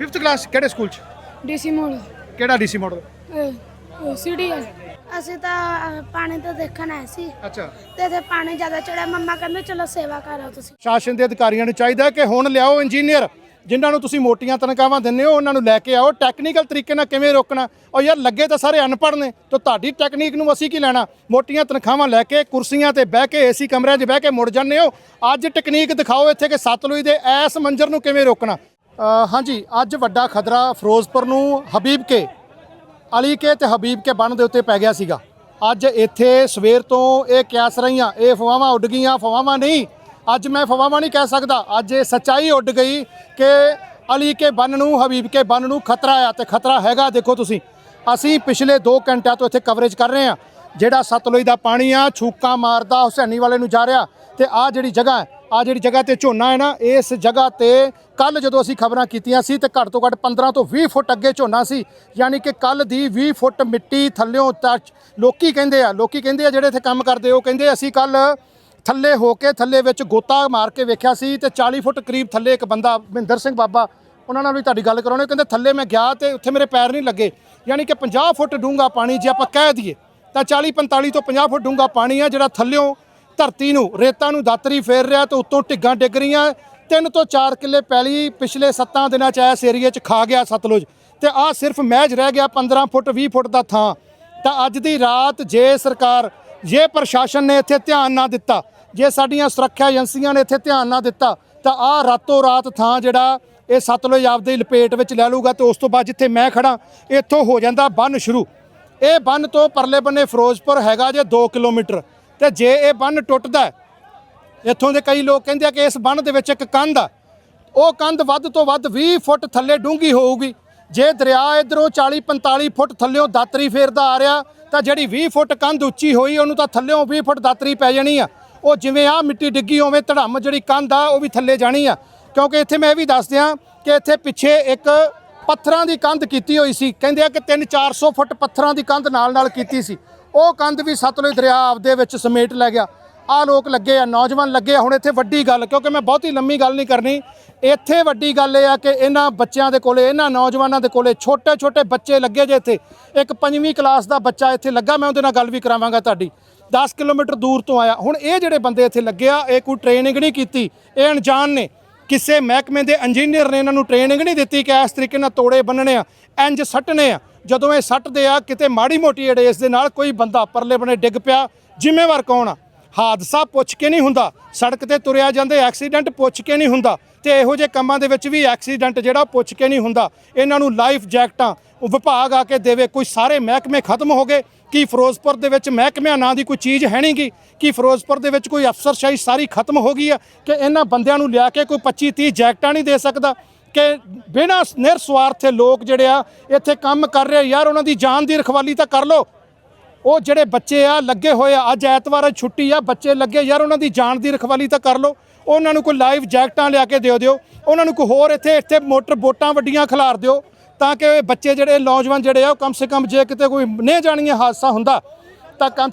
5th class ਕਿਹੜੇ school ਚ? DC ਮੋੜ ਕਿਹੜਾ ਡੀਸੀ ਮਾਡਲ ਸਿਟੀ ਹੈ ਅਸੀਂ ਤਾਂ ਅਹ, ਪਾਣੀ ਤੋਂ ਦੇਖਣ ਆਏ ਸੀ। ਅੱਛਾ। ਤੇ ਇੱਥੇ ਪਾਣੀ ਜ਼ਿਆਦਾ ਚੜਿਆ। ਮੰਮਾ ਕਹਿੰਦੇ ਚਲੋ ਸੇਵਾ ਕਰੋ ਤੁਸੀਂ। ਸ਼ਾਸਨ ਦੇ ਅਧਿਕਾਰੀਆਂ ਨੂੰ ਚਾਹੀਦਾ ਕਿ ਹੁਣ ਲਿਆਓ ਇੰਜੀਨੀਅਰ ਜਿਨ੍ਹਾਂ ਨੂੰ ਤੁਸੀਂ ਮੋਟੀਆਂ ਤਨਖਾਹਾਂ ਦਿੰਦੇ ਹੋ ਉਹਨਾਂ ਨੂੰ ਲੈ ਕੇ ਆਓ। ਟੈਕਨੀਕਲ ਤਰੀਕੇ ਨਾਲ ਕਿਵੇਂ ਰੋਕਣਾ? ਔਰ ਯਾਰ ਲੱਗੇ ਤਾਂ ਸਾਰੇ ਅਨਪੜ੍ਹ ਨੇ। ਤਾਂ ਤੁਹਾਡੀ ਟੈਕਨੀਕ ਨੂੰ ਅਸੀਂ ਕੀ ਲੈਣਾ? ਮੋਟੀਆਂ ਤਨਖਾਹਾਂ ਲੈ ਕੇ ਕੁਰਸੀਆਂ ਤੇ ਬਹਿ ਕੇ ਏਸੀ ਕਮਰਿਆਂ 'ਚ ਬਹਿ ਕੇ ਮੁੜ ਜਾਂਦੇ ਹੋ। ਅੱਜ ਟੈਕਨੀਕ ਦਿਖਾਓ ਇੱਥੇ ਕਿ ਸਤਲੁਜ ਦੇ ਐਸ ਮੰਜ਼ਰ ਨੂੰ ਕਿਵੇਂ ਰੋਕਣਾ? ਹਾਂਜੀ, ਅੱਜ ਵੱਡਾ ਖਤਰਾ ਫਿਰੋਜ਼ਪੁਰ ਨੂੰ ਹਬੀਬ ਕੇ, ਅਲੀ ਕੇ ਤੇ ਹਬੀਬ ਕੇ ਬੰਨ ਦੇ ਉੱਤੇ ਪੈ ਗਿਆ ਸੀਗਾ। ਅੱਜ ਇੱਥੇ ਸਵੇਰ ਤੋਂ ਇਹ ਕਿਆਸ ਰਹੀਆਂ, ਇਹ ਫਵਾਵਾਂ ਉੱਡ ਗਈਆਂ, ਫਵਾਵਾਂ ਨਹੀਂ। ਅੱਜ ਮੈਂ ਫਵਾਵਾਂ ਨਹੀਂ ਕਹਿ ਸਕਦਾ। ਅੱਜ ਇਹ ਸੱਚਾਈ ਉੱਡ ਗਈ ਕਿ ਅਲੀ ਕੇ ਬੰਨ ਨੂੰ, ਹਬੀਬ ਕੇ ਬੰਨ ਨੂੰ ਖਤਰਾ ਆ ਤੇ ਖਤਰਾ ਹੈਗਾ ਦੇਖੋ ਤੁਸੀਂ। ਅਸੀਂ ਪਿਛਲੇ 2 ਘੰਟਿਆਂ ਤੋਂ ਇੱਥੇ ਕਵਰੇਜ ਕਰ ਰਹੇ ਹਾਂ। ਜਿਹੜਾ ਸਤਲੁਜ ਦਾ ਪਾਣੀ ਆ, ਛੂਕਾਂ ਮਾਰਦਾ ਹੁਸੈਨੀ ਵਾਲੇ ਨੂੰ ਜਾ ਰਿਹਾ ਤੇ ਆ ਜਿਹੜੀ ਜਗ੍ਹਾ ਹੈ ਆ ਜਿਹੜੀ ਜਗ੍ਹਾ ਤੇ ਝੋਨਾ ਹੈ ਨਾ, ਇਸ ਜਗ੍ਹਾ ਤੇ ਕੱਲ ਜਦੋਂ ਅਸੀਂ ਖਬਰਾਂ ਕੀਤੀਆਂ ਸੀ ਤੇ ਘੱਟ ਤੋਂ ਘੱਟ 15 ਤੋਂ 20 ਫੁੱਟ ਅੱਗੇ ਝੋਨਾ ਸੀ, ਯਾਨੀ ਕਿ ਕੱਲ ਦੀ 20 ਫੁੱਟ ਮਿੱਟੀ ਥੱਲਿਓਂ ਟੱਚ ਲੋਕੀ ਕਹਿੰਦੇ ਆ, ਲੋਕੀ ਕਹਿੰਦੇ ਆ ਜਿਹੜੇ ਇੱਥੇ ਕੰਮ ਕਰਦੇ ਉਹ ਕਹਿੰਦੇ ਅਸੀਂ ਕੱਲ ਥੱਲੇ ਹੋ ਕੇ ਥੱਲੇ ਵਿੱਚ ਗੋਤਾ ਮਾਰ ਕੇ ਵੇਖਿਆ ਸੀ ਤੇ 40 ਫੁੱਟ ਕਰੀਬ ਥੱਲੇ ਇੱਕ ਬੰਦਾ, ਮਹਿੰਦਰ ਸਿੰਘ ਬਾਬਾ, ਉਹਨਾਂ ਨਾਲ ਵੀ ਤੁਹਾਡੀ ਗੱਲ ਕਰਾਉਣੀ ਕਹਿੰਦੇ ਥੱਲੇ ਮੈਂ ਗਿਆ ਤੇ ਉੱਥੇ ਮੇਰੇ ਪੈਰ ਨਹੀਂ ਲੱਗੇ, ਯਾਨੀ ਕਿ 50 ਫੁੱਟ ਡੂੰਘਾ ਪਾਣੀ ਜੇ ਆਪਾਂ ਕਹਿ ਦਈਏ ਤਾਂ 40 45 ਤੋਂ 50 ਫੁੱਟ ਡੂੰਘਾ ਪਾਣੀ ਆ ਜਿਹੜਾ ਥੱਲਿਓਂ ਧਰਤੀ ਨੂੰ, ਰੇਤਾਂ ਨੂੰ ਦਾਤਰੀ ਫੇਰ ਰਿਹਾ ਤੇ ਉੱਤੋਂ ਢਿੱਗਾਂ ਡਿੱਗ ਰਹੀਆਂ। ਤਿੰਨ ਤੋਂ ਚਾਰ ਕਿੱਲੇ ਪਹਿਲੀ ਪਿਛਲੇ 7 ਦਿਨਾਂ ਚ ਇਸ ਏਰੀਏ ਚ ਖਾ ਗਿਆ ਸਤਲੁਜ। ਤੇ ਆ ਸਿਰਫ ਮਹਿਜ ਰਹਿ ਗਿਆ 15 ਫੁੱਟ 20 ਫੁੱਟ ਦਾ ਥਾਂ। ਤਾਂ ਅੱਜ ਦੀ ਰਾਤ ਜੇ ਸਰਕਾਰ, ਜੇ ਪ੍ਰਸ਼ਾਸਨ ਨੇ ਇੱਥੇ ਧਿਆਨ ਨਾ ਦਿੱਤਾ, ਜੇ ਸਾਡੀਆਂ ਸੁਰੱਖਿਆ ਏਜੰਸੀਆਂ ਨੇ ਇੱਥੇ ਧਿਆਨ ਨਾ ਦਿੱਤਾ, ਤਾਂ ਆ ਰਾਤੋਂ ਰਾਤ ਥਾਂ ਜਿਹੜਾ ਇਹ ਸਤਲੁਜ ਆਪਦੀ ਲਪੇਟ ਵਿੱਚ ਲੈ ਲੂਗਾ ਤੇ ਉਸ ਤੋਂ ਬਾਅਦ ਜਿੱਥੇ ਮੈਂ ਖੜਾ ਇੱਥੋਂ ਹੋ ਜਾਂਦਾ ਬੰਨ ਸ਼ੁਰੂ। ਇਹ ਬੰਨ ਤੋਂ ਪਰਲੇ ਬੰਨੇ ਫਿਰੋਜ਼ਪੁਰ ਹੈਗਾ ਜੇ 2 ਕਿਲੋਮੀਟਰ। ਤੇ ਜੇ ਇਹ ਬੰਨ ਟੁੱਟਦਾ ਇੱਥੋਂ ਦੇ ਕਈ ਲੋਕ ਕਹਿੰਦੇ ਆ ਕਿ ਇਸ ਬੰਨ ਦੇ ਵਿੱਚ ਇੱਕ ਕੰਧ ਆ। ਉਹ ਕੰਧ ਵੱਧ ਤੋਂ ਵੱਧ 20 ਫੁੱਟ ਥੱਲੇ ਡੂੰਘੀ ਹੋਊਗੀ। ਜੇ ਦਰਿਆ ਇਧਰੋਂ 40 45 ਫੁੱਟ ਥੱਲਿਓਂ ਦਾਤਰੀ ਫੇਰਦਾ ਆ ਰਿਹਾ, ਤਾਂ ਜਿਹੜੀ 20 ਫੁੱਟ ਕੰਧ ਉੱਚੀ ਹੋਈ, ਉਹਨੂੰ ਤਾਂ ਥੱਲਿਓਂ 20 ਫੁੱਟ ਦਾਤਰੀ ਪੈ ਜਾਣੀ ਆ। ਉਹ ਜਿਵੇਂ ਆ ਮਿੱਟੀ ਡਿੱਗੀ ਉਵੇਂ ਧੜਮ ਜਿਹੜੀ ਕੰਧ ਆ, ਉਹ ਵੀ ਥੱਲੇ ਜਾਣੀ ਆ। ਕਿਉਂਕਿ ਇੱਥੇ ਮੈਂ ਇਹ ਵੀ ਦੱਸ ਦਿਆਂ ਕਿ ਇੱਥੇ ਪਿੱਛੇ ਇੱਕ ਪੱਥਰਾਂ ਦੀ ਕੰਧ ਕੀਤੀ ਹੋਈ ਸੀ। ਕਹਿੰਦੇ ਆ ਕਿ 3-400 ਫੁੱਟ ਪੱਥਰਾਂ ਦੀ ਕੰਧ ਨਾਲ ਨਾਲ ਕੀਤੀ ਸੀ। ਉਹ ਕੰਧ ਵੀ ਸਤਲੁਜ ਦਰਿਆ ਆਪਦੇ ਵਿੱਚ ਸਮੇਟ ਲੈ ਗਿਆ। ਆ ਲੋਕ ਲੱਗੇ ਆ, ਨੌਜਵਾਨ ਲੱਗੇ ਆ। ਹੁਣ ਇੱਥੇ ਵੱਡੀ ਗੱਲ, ਕਿਉਂਕਿ ਮੈਂ ਬਹੁਤੀ ਲੰਮੀ ਗੱਲ ਨਹੀਂ ਕਰਨੀ। ਇੱਥੇ ਵੱਡੀ ਗੱਲ ਇਹ ਆ ਕਿ ਇਹਨਾਂ ਬੱਚਿਆਂ ਦੇ ਕੋਲੇ, ਇਹਨਾਂ ਨੌਜਵਾਨਾਂ ਦੇ ਕੋਲੇ ਛੋਟੇ ਛੋਟੇ ਬੱਚੇ ਲੱਗੇ ਜੇ ਇੱਥੇ। ਇੱਕ ਪੰਜਵੀਂ ਕਲਾਸ ਦਾ ਬੱਚਾ ਇੱਥੇ ਲੱਗਾ, ਮੈਂ ਉਹਦੇ ਨਾਲ ਗੱਲ ਵੀ ਕਰਾਵਾਂਗਾ ਤੁਹਾਡੀ। 10 ਕਿਲੋਮੀਟਰ ਦੂਰ ਤੋਂ ਆਇਆ। ਹੁਣ ਇਹ ਜਿਹੜੇ ਬੰਦੇ ਇੱਥੇ ਲੱਗੇ ਆ, ਇਹ ਕੋਈ ਟ੍ਰੇਨਿੰਗ ਨਹੀਂ ਕੀਤੀ, ਇਹ ਅਣਜਾਣ ਨੇ। ਕਿਸੇ ਮਹਿਕਮੇ ਦੇ ਇੰਜੀਨੀਅਰ ਨੇ ਇਹਨਾਂ ਨੂੰ ਟ੍ਰੇਨਿੰਗ ਨਹੀਂ ਦਿੱਤੀ ਕਿ ਇਸ ਤਰੀਕੇ ਨਾਲ ਤੋੜੇ ਬੰਨਣੇ ਆ, ਇੰਜ ਸੱਟਣੇ ਆ। ਜਦੋਂ ਇਹ ਸੱਟਦੇ ਆ, ਕਿਤੇ ਮਾੜੀ ਮੋਟੀ ਅੜੇਸ ਦੇ ਨਾਲ ਕੋਈ ਬੰਦਾ ਪਰਲੇ ਬਣੇ ਡਿੱਗ ਪਿਆ, ਜ਼ਿੰਮੇਵਾਰ ਕੌਣ ਆ? ਹਾਦਸਾ ਪੁੱਛ ਕੇ ਨਹੀਂ ਹੁੰਦਾ। ਸੜਕ ਤੇ ਤੁਰਿਆ ਜਾਂਦੇ ਐਕਸੀਡੈਂਟ ਪੁੱਛ ਕੇ ਨਹੀਂ ਹੁੰਦਾ। ਤੇ ਇਹੋ ਜਿਹੇ ਕੰਮਾਂ ਦੇ ਵਿੱਚ ਵੀ ਐਕਸੀਡੈਂਟ ਜਿਹੜਾ ਪੁੱਛ ਕੇ ਨਹੀਂ ਹੁੰਦਾ। ਇਹਨਾਂ ਨੂੰ ਲਾਈਫ ਜੈਕਟਾਂ ਵਿਭਾਗ ਆ ਕੇ ਦੇਵੇ, ਕੋਈ ਸਾਰੇ ਮਹਿਕਮੇ ਖਤਮ ਹੋ ਗਏ। ਕਿ ਫਿਰੋਜ਼ਪੁਰ ਦੇ ਵਿੱਚ ਮਹਿਕਮਿਆਂ ਨਾਂ ਦੀ ਕੋਈ ਚੀਜ਼ ਹੈ ਨਹੀਂਗੀ? ਕਿ ਫਿਰੋਜ਼ਪੁਰ ਦੇ ਵਿੱਚ ਕੋਈ ਅਫਸਰਸ਼ਾਹੀ ਸਾਰੀ ਖਤਮ ਹੋ ਗਈ ਆ? ਕਿ ਇਹਨਾਂ ਬੰਦਿਆਂ ਨੂੰ ਲਿਆ ਕੇ ਕੋਈ 25 30 ਜੈਕਟਾਂ ਨਹੀਂ ਦੇ ਸਕਦਾ? ਕਿ ਬਿਨਾਂ ਨਿਰਸਵਾਰਥ ਲੋਕ ਜਿਹੜੇ ਆ ਇੱਥੇ ਕੰਮ ਕਰ ਰਹੇ ਯਾਰ ਉਹਨਾਂ ਦੀ ਜਾਨ ਦੀ ਰਖਵਾਲੀ ਤਾਂ ਕਰ ਲਓ। ਉਹ ਜਿਹੜੇ ਬੱਚੇ ਆ ਲੱਗੇ ਹੋਏ ਆ ਅੱਜ ਐਤਵਾਰ ਆ, ਛੁੱਟੀ ਆ ਬੱਚੇ ਲੱਗੇ ਯਾਰ ਉਹਨਾਂ ਦੀ ਜਾਨ ਦੀ ਰਖਵਾਲੀ ਤਾਂ ਕਰ ਲਓ। ਉਹਨਾਂ ਨੂੰ ਕੋਈ ਲਾਈਵ ਜੈਕਟਾਂ ਲਿਆ ਕੇ ਦਿਓ ਦਿਓ। ਉਹਨਾਂ ਨੂੰ ਕੋਈ ਹੋਰ ਇੱਥੇ ਇੱਥੇ ਮੋਟਰ ਬੋਟਾਂ ਵੱਡੀਆਂ ਖਿਲਾਰ ਦਿਓ। ਤਾਂ ਕਿ ਬੱਚੇ ਜਿਹੜੇ ਨੌਜਵਾਨ ਜਿਹੜੇ ਆ, ਉਹ ਕਮ ਸੇ ਕਮ ਜੇ ਕਿਤੇ ਕੋਈ ਨਹੀਂ ਜਾਣੀਏ ਹਾਦਸਾ ਹੁੰਦਾ, ਤਾਂ ਕਮ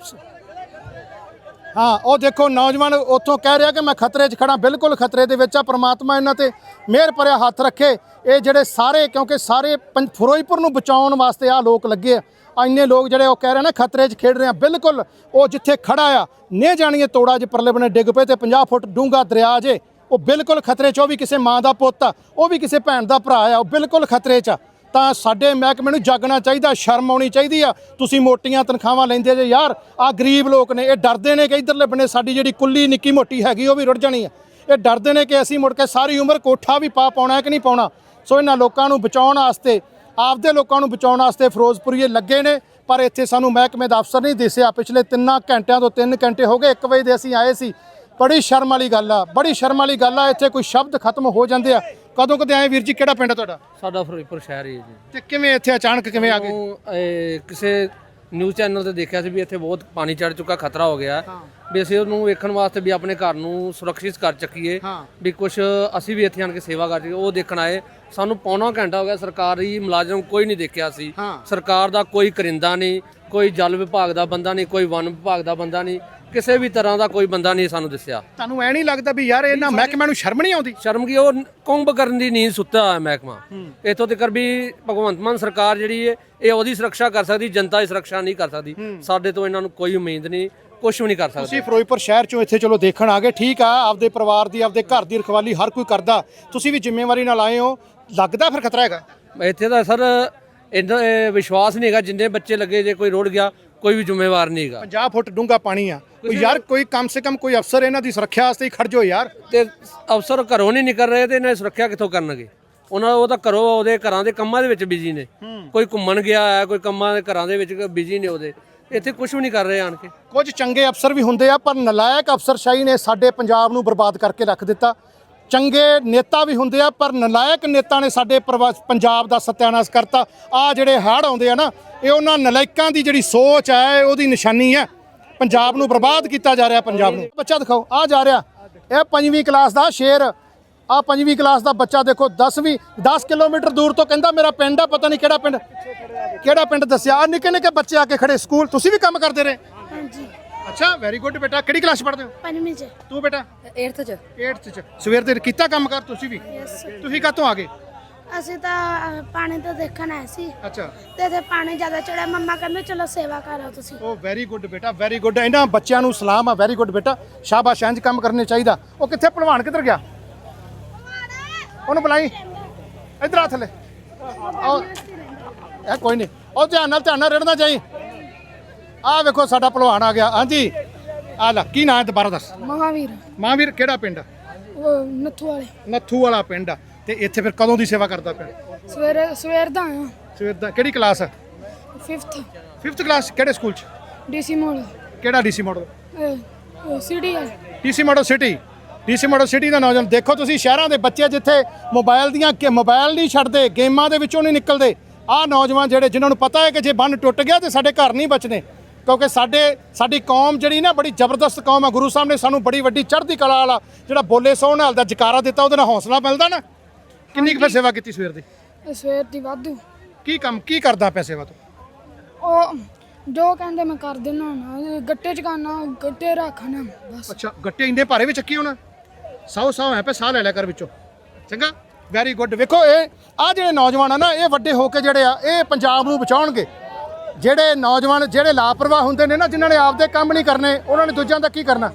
ਹਾਂ, ਉਹ ਦੇਖੋ ਨੌਜਵਾਨ ਉੱਥੋਂ ਕਹਿ ਰਿਹਾ ਕਿ ਮੈਂ ਖਤਰੇ 'ਚ ਖੜਾ ਬਿਲਕੁਲ ਖਤਰੇ ਦੇ ਵਿੱਚ ਆ, ਪ੍ਰਮਾਤਮਾ ਇਹਨਾਂ ਤੇ ਮਿਹਰ ਭਰਿਆ ਹੱਥ ਰੱਖੇ। ਇਹ ਜਿਹੜੇ ਸਾਰੇ, ਕਿਉਂਕਿ ਸਾਰੇ ਪੰ- ਫਿਰੋਜ਼ਪੁਰ ਨੂੰ ਬਚਾਉਣ ਵਾਸਤੇ ਆ ਲੋਕ ਲੱਗੇ ਆ। ਇੰਨੇ ਲੋਕ ਜਿਹੜੇ ਉਹ ਕਹਿ ਰਹੇ ਨੇ, ਖਤਰੇ 'ਚ ਖੇਡ ਰਹੇ ਆ, ਬਿਲਕੁਲ ਉਹ ਜਿੱਥੇ ਖੜਾ ਆ ਨੇ ਜਾਣੀਏ ਤੋੜਾ ਜੇ ਪਰਲੇ ਬਨੇ ਡਿੱਗ ਪਏ ਤੇ 50 ਫੁੱਟ ਡੂੰਘਾ ਦਰਿਆ ਜੇ, ਉਹ ਬਿਲਕੁਲ ਖਤਰੇ 'ਚ, ਉਹ ਵੀ ਕਿਸੇ ਮਾਂ ਦਾ ਪੁੱਤ ਆ, ਉਹ ਵੀ ਕਿਸੇ ਭੈਣ ਦਾ ਭਰਾ ਆ, ਉਹ ਬਿਲਕੁਲ ਖਤਰੇ 'ਚ ਆ। ਤਾਂ ਸਾਡੇ ਮਹਿਕਮੇ ਨੂੰ ਜਾਗਣਾ ਚਾਹੀਦਾ, ਸ਼ਰਮ ਆਉਣੀ ਚਾਹੀਦੀ ਆ। ਤੁਸੀਂ ਮੋਟੀਆਂ ਤਨਖਾਹਾਂ ਲੈਂਦੇ ਜੇ ਯਾਰ ਆ ਗਰੀਬ ਲੋਕ ਨੇ, ਇਹ ਡਰਦੇ ਨੇ ਕਿ ਇਧਰਲੇ ਬੰਨੇ ਸਾਡੀ ਜਿਹੜੀ ਕੁੱਲੀ ਨਿੱਕੀ ਮੋਟੀ ਹੈਗੀ, ਉਹ ਵੀ ਰੁੜ ਜਾਣੀ ਆ। ਇਹ ਡਰਦੇ ਨੇ ਕਿ ਅਸੀਂ ਮੁੜ ਕੇ ਸਾਰੀ ਉਮਰ ਕੋਠਾ ਵੀ ਪਾ ਪਾਉਣਾ ਕਿ ਨਹੀਂ ਪਾਉਣਾ। ਸੋ ਇਹਨਾਂ ਲੋਕਾਂ ਨੂੰ ਬਚਾਉਣ ਵਾਸਤੇ, ਆਪਦੇ ਲੋਕਾਂ ਨੂੰ ਬਚਾਉਣ ਵਾਸਤੇ ਫਿਰੋਜ਼ਪੁਰੀਏ ਲੱਗੇ ਨੇ, ਪਰ ਇੱਥੇ ਸਾਨੂੰ ਮਹਿਕਮੇ ਦਾ ਅਫਸਰ ਨਹੀਂ ਦਿਸਿਆ। ਪਿਛਲੇ ਤਿੰਨਾਂ ਘੰਟਿਆਂ ਤੋਂ 3 ਘੰਟੇ ਹੋ ਗਏ 1 ਵਜੇ ਦੇ ਅਸੀਂ ਆਏ ਸੀ। ਬੜੀ ਸ਼ਰਮ ਵਾਲੀ ਗੱਲ ਆ, ਬੜੀ ਸ਼ਰਮ ਵਾਲੀ ਗੱਲ ਆ, ਇੱਥੇ ਕੋਈ ਸ਼ਬਦ ਖਤਮ ਹੋ ਜਾਂਦੇ ਆ। ਕਦੋਂ ਕਦੇ ਆਏ ਵੀਰ ਜੀ? ਕਿਹੜਾ ਪਿੰਡ ਆ ਤੁਹਾਡਾ? ਸਾਡਾ ਫਿਰੋਜ਼ਪੁਰ ਸ਼ਹਿਰ ਹੀ ਹੈ ਜੀ। ਤੇ ਕਿਵੇਂ ਇੱਥੇ ਅਚਾਨਕ ਕਿਵੇਂ ਆ ਗਏ? ਉਹ, ਇਹ, ਕਿਸੇ ਨਿਊਜ਼ ਚੈਨਲ ਤੇ ਦੇਖਿਆ ਸੀ ਵੀ ਇੱਥੇ ਬਹੁਤ ਪਾਣੀ ਚੜ ਚੁੱਕਾ ਖਤਰਾ ਹੋ ਗਿਆ। ਵੀ ਅਸੀਂ ਉਹਨੂੰ ਵੇਖਣ ਵਾਸਤੇ ਵੀ ਆਪਣੇ ਘਰ ਨੂੰ ਸੁਰੱਖਿਅਤ ਕਰ ਚੱਕੀਏ। ਹਾਂ। ਵੀ ਕੁਝ ਅਸੀਂ ਵੀ ਇੱਥੇ ਆਣ ਕੇ ਸੇਵਾ ਕਰ ਚੱਕੀਏ। ਉਹ ਦੇਖਣ ਆਏ। ਸਾਨੂੰ ਪੌਣਾ ਘੰਟਾ ਹੋ ਗਿਆ ਸਰਕਾਰੀ ਮੁਲਾਜ਼ਮ ਕੋਈ ਨਹੀਂ ਦੇਖਿਆ ਸੀ। ਹਾਂ। ਸਰਕਾਰ ਦਾ ਕੋਈ ਕਰਿੰਦਾ ਨਹੀਂ ਕੋਈ ਜਲ ਵਿਭਾਗ ਦਾ ਬੰਦਾ ਨਹੀਂ ਕੋਈ ਵਨ ਵਿਭਾਗ ਦਾ ਬੰਦਾ ਨਹੀਂ। ਕਿਸੇ ਵੀ ਤਰ੍ਹਾਂ ਦਾ ਕੋਈ ਬੰਦਾ ਨਹੀਂ ਸਾਨੂੰ ਦੱਸਿਆ। ਤੁਹਾਨੂੰ ਐ ਨਹੀਂ ਲੱਗਦਾ ਵੀ ਯਾਰ ਇਹਨਾਂ ਮਹਿਕਮਿਆਂ ਨੂੰ ਸ਼ਰਮ ਨਹੀਂ ਆਉਂਦੀ? ਸ਼ਰਮ ਕੀ ਉਹ ਕੁੰਭ ਕਰਨ ਦੀ ਨੀਂਦ ਸੁੱਤਾ ਹੋਇਆ ਮਹਿਕਮਾ। ਇਥੋਂ ਤੱਕ ਵੀ ਭਗਵੰਤ ਮਾਨ ਸਰਕਾਰ ਜਿਹੜੀ ਹੈ ਇਹ ਉਹਦੀ ਸੁਰੱਖਿਆ ਕਰ ਸਕਦੀ ਜਨਤਾ ਦੀ ਸੁਰੱਖਿਆ ਨਹੀਂ ਕਰ ਸਕਦੀ। ਸਾਡੇ ਤੋਂ ਇਹਨਾਂ ਨੂੰ ਕੋਈ ਉਮੀਦ ਨਹੀਂ ਕੁਝ ਵੀ ਨਹੀਂ ਕਰ ਸਕਦੇ। ਤੁਸੀਂ ਫਿਰੋਜ਼ਪੁਰ ਸ਼ਹਿਰ ਚੋਂ ਇੱਥੇ ਚਲੋ ਦੇਖਣ ਆ ਗਏ ਠੀਕ ਆ ਆਪਦੇ ਪਰਿਵਾਰ ਦੀ ਆਪਦੇ ਘਰ ਦੀ ਰਖਵਾਲੀ ਹਰ ਕੋਈ ਕਰਦਾ। ਤੁਸੀਂ ਵੀ ਜ਼ਿੰਮੇਵਾਰੀ ਨਾਲ ਆਏ ਹੋ ਲੱਗਦਾ ਫਿਰ ਖਤਰਾ ਹੈਗਾ? ਇੱਥੇ ਤਾਂ ਸਰ ਇੰਨਾ ਇਹ ਵਿਸ਼ਵਾਸ ਨਹੀਂ ਹੈਗਾ ਜਿੰਨੇ ਬੱਚੇ ਲੱਗੇ ਜੇ ਕੋਈ ਰੋੜ ਗਿਆ ਕੋਈ ਵੀ ਜ਼ਿੰਮੇਵਾਰ ਨਹੀਂ ਹੈਗਾ। 50 ਫੁੱਟ ਡੂੰਘਾ ਪਾਣੀ ਆ। ਕੋਈ ਯਾਰ ਕੋਈ ਕਮ ਸੇ ਕਮ ਕੋਈ ਅਫਸਰ ਇਹਨਾਂ ਦੀ ਸੁਰੱਖਿਆ ਵਾਸਤੇ ਹੀ ਖੜ ਜਾਓ ਯਾਰ। ਤੇ ਅਫਸਰ ਘਰੋਂ ਨਹੀਂ ਨਿਕਲ ਰਹੇ ਤੇ ਇਹਨਾਂ ਦੀ ਸੁਰੱਖਿਆ ਕਿੱਥੋਂ ਕਰਨਗੇ? ਉਹਨਾਂ ਉਹ ਤਾਂ ਘਰੋਂ ਉਹਦੇ ਘਰਾਂ ਦੇ ਕੰਮਾਂ ਦੇ ਵਿੱਚ ਬਿਜ਼ੀ ਨੇ। ਕੋਈ ਘੁੰਮਣ ਗਿਆ ਹੈ ਕੋਈ ਕੰਮਾਂ ਦੇ ਘਰਾਂ ਦੇ ਵਿੱਚ ਬਿਜ਼ੀ ਨੇ ਉਹਦੇ। ਇੱਥੇ ਕੁਝ ਵੀ ਨਹੀਂ ਕਰ ਰਹੇ ਆਣ ਕੇ। ਕੁਝ ਚੰਗੇ ਅਫਸਰ ਵੀ ਹੁੰਦੇ ਆ ਪਰ ਨਲਾਇਕ ਅਫਸਰਸ਼ਾਹੀ ਨੇ ਸਾਡੇ ਪੰਜਾਬ ਨੂੰ ਬਰਬਾਦ ਕਰਕੇ ਰੱਖ ਦਿੱਤਾ। ਚੰਗੇ ਨੇਤਾ ਵੀ ਹੁੰਦੇ ਆ, ਪਰ ਨਲਾਇਕ ਨੇਤਾ ਨੇ ਸਾਡੇ ਪ੍ਰਵਾ- ਪੰਜਾਬ ਦਾ ਸਤਿਆਨਾਸ਼ ਕਰਤਾ। ਆ ਜਿਹੜੇ ਹੜ੍ਹ ਆਉਂਦੇ ਆ ਨਾ, ਇਹ ਉਹਨਾਂ ਨਲਾਇਕਾਂ ਦੀ ਜਿਹੜੀ ਸੋਚ ਹੈ ਉਹਦੀ ਨਿਸ਼ਾਨੀ ਹੈ। ਪੰਜਾਬ ਨੂੰ ਬਰਬਾਦ ਕੀਤਾ ਜਾ ਰਿਹਾ, ਪੰਜਾਬ ਨੂੰ। ਬੱਚਾ ਦਿਖਾਓ, ਆ ਜਾ ਰਿਹਾ। ਇਹ ਪੰਜਵੀਂ ਕਲਾਸ ਦਾ ਸ਼ੇਰ, ਆ ਪੰਜਵੀਂ ਕਲਾਸ ਦਾ ਬੱਚਾ ਦੇਖੋ 10ਵੀਂ 10 ਕਿਲੋਮੀਟਰ ਦੂਰ ਤੋਂ ਕਹਿੰਦਾ ਮੇਰਾ ਪਿੰਡ ਆ, ਪਤਾ ਨਹੀਂ ਕਿਹੜਾ ਪਿੰਡ ਕਿਹੜਾ ਪਿੰਡ ਦੱਸਿਆ। ਆ ਨਿੱਕੇ ਨਿੱਕੇ ਬੱਚੇ ਆ ਕੇ ਖੜੇ, ਸਕੂਲ, ਤੁਸੀਂ ਵੀ ਕੰਮ ਕਰਦੇ ਰਹੇ। ਅੱਛਾ ਵੈਰੀ ਗੁੱਡ ਬੇਟਾ। ਕਿਹੜੀ ਕਲਾਸ ਪੜ੍ਹਦੇ ਹੋ? ਪੰਜਵੀਂ ਚ। ਤੂੰ ਬੇਟਾ? 8th ਚ। 8th ਚ। ਸਵੇਰ ਦੇ ਕੀਤਾ ਕੰਮ ਕਰ ਤੁਸੀਂ ਵੀ? ਯੈਸ ਤੁਸੀਂ ਕਾਹਤੋਂ ਆ ਗਏ? ਅਸੀਂ ਤਾਂ ਅਹ, ਪਾਣੀ ਤੋਂ ਦੇਖਣ ਆਏ ਸੀ। ਅੱਛਾ। ਤੇ ਇੱਥੇ ਪਾਣੀ ਜ਼ਿਆਦਾ ਚੜਿਆ। ਮੰਮਾ ਕਹਿੰਦੇ ਚਲੋ ਸੇਵਾ ਕਰੋ ਤੁਸੀਂ। ਉਹ ਵੈਰੀ ਗੁੱਡ ਬੇਟਾ ਵੈਰੀ ਗੁੱਡ ਇਹਨਾਂ ਬੱਚਿਆਂ ਨੂੰ ਸਲਾਮ ਆ ਵੈਰੀ ਗੁੱਡ ਬੇਟਾ। ਸ਼ਾਬਾਸ਼ ਇੰਜ ਕੰਮ ਕਰਨੇ ਚਾਹੀਦਾ। ਉਹ ਕਿੱਥੇ ਭਲਵਾਨ ਕਿੱਧਰ ਗਿਆ? ਉਹਨੂੰ ਬੁਲਾਈ। ਇੱਧਰ ਆ ਥੱਲੇ। ਆਓ। ਇਹ ਕੋਈ ਨਹੀਂ। ਉਹ ਧਿਆਨ ਨਾਲ ਧਿਆਨ ਨਾਲ ਰੜਨਾ ਚਾਹੀ ਆ ਵੇਖੋ ਸਾਡਾ ਭਲਵਾਨ ਆ ਗਿਆ। ਹਾਂਜੀ। ਆ ਲੈ ਕੀ ਨਾਂ ਹੈ ਦੁਬਾਰਾ ਦੱਸ। ਮਹਾਵੀਰ। ਮਹਾਂਵੀਰ ਕਿਹੜਾ ਪਿੰਡ? ਆ ਉਹ ਨੱਥੂ ਵਾਲੇ। ਨੱਥੂ ਵਾਲਾ ਪਿੰਡ ਆ। ਤੇ ਇੱਥੇ ਫਿਰ ਕਦੋਂ ਦੀ ਸੇਵਾ ਕਰਦਾ ਪਿਆ? ਸਵੇਰੇ ਸਵੇਰ ਦਾ ਆਇਆ ਸਵੇਰ ਦਾ। ਕਿਹੜੀ ਕਲਾਸ ਆ? 5th 5th ਕਲਾਸ ਕਿਹੜੇ ਸਕੂਲ ਚ? ਡੀਸੀ ਮੋਲ ਕਿਹੜਾ ਡੀਸੀ ਮਾਡਲ ਸੀਡੀ DC model city. DC model city ਦਾ ਨੌਜਵਾਨ। ਦੇਖੋ ਤੁਸੀਂ ਸ਼ਹਿਰਾਂ ਦੇ ਬੱਚੇ ਜਿੱਥੇ ਮੋਬਾਈਲ ਦੀਆਂ ਕਿ ਮੋਬਾਈਲ ਨਹੀਂ ਛੱਡਦੇ ਗੇਮਾਂ ਦੇ ਵਿੱਚੋਂ ਨਹੀਂ ਨਿਕਲਦੇ ਆਹ ਨੌਜਵਾਨ ਜਿਹੜੇ ਜਿਨ੍ਹਾਂ ਨੂੰ ਪਤਾ ਹੈ ਕਿ ਜੇ ਬੰਨ ਟੁੱਟ ਗਿਆ ਤੇ ਸਾਡੇ ਘਰ ਨਹੀਂ ਬਚਨੇ ਕਿਉਂਕਿ ਸਾਡੇ ਸਾਡੀ ਕੌਮ ਜਿਹੜੀ ਨਾ ਬੜੀ ਜ਼ਬਰਦਸਤ ਕੌਮ ਹੈ ਗੁਰੂ ਸਾਹਿਬ ਨੇ ਸਾਨੂੰ ਬੜੀ ਵੱਡੀ ਚੜ੍ਹਦੀ ਕਲਾ ਵਾਲਾ ਜਿਹੜਾ ਬੋਲੇ ਸੋਹਣ ਨਾਲ ਦਾ ਜਕਾਰਾ ਦਿੱਤਾ ਉਹਦੇ ਨਾਲ ਹੌਸਲਾ ਮਿਲਦਾ ਨਾ? ਕਿੰਨੀ ਕੁ ਸੇਵਾ ਕੀਤੀ ਸਵੇਰ ਦੀ? ਸਵੇਰ ਦੀ ਵਾਧੂ। ਕੀ ਕੰਮ ਕੀ ਕਰਦਾ ਪਿਆ ਸੇਵਾ ਤੂੰ? ਉਹ ਜੋ ਕਹਿੰਦੇ ਮੈਂ ਕਰ ਦਿੰਦਾ ਨਾ ਗੱਟੇ ਚ ਕਰਨਾ ਗੱਟੇ ਰੱਖਣਾ ਬਸ। ਅੱਛਾ ਗੱਟੇ ਇੰਨੇ ਭਾਰੇ ਵੀ ਚੱਕੀ ਹੋਣਾ? ਸੌ ਸੌ ਹੈ ਪੇ ਸਾਹ ਲੈ ਲਿਆ ਕਰ ਵਿੱਚੋਂ। ਚੰਗਾ? ਵੈਰੀ ਗੁੱਡ ਵੇਖੋ ਇਹ ਆ ਜਿਹੜੇ ਨੌਜਵਾਨ ਆ ਨਾ ਇਹ ਵੱਡੇ ਹੋ ਕੇ ਜਿਹੜੇ ਆ ਇਹ ਪੰਜਾਬ ਨੂੰ ਬਚਾਉਣਗੇ। ਜਿਹੜੇ ਨੌਜਵਾਨ, ਜਿਹੜੇ ਲਾਪਰਵਾਹ ਹੁੰਦੇ ਨੇ ਨਾ, ਜਿਨ੍ਹਾਂ ਨੇ ਆਪਦੇ ਕੰਮ ਨਹੀਂ ਕਰਨੇ, ਉਹਨਾਂ ਨੇ ਦੂਜਿਆਂ ਦਾ ਕੀ ਕਰਨਾ?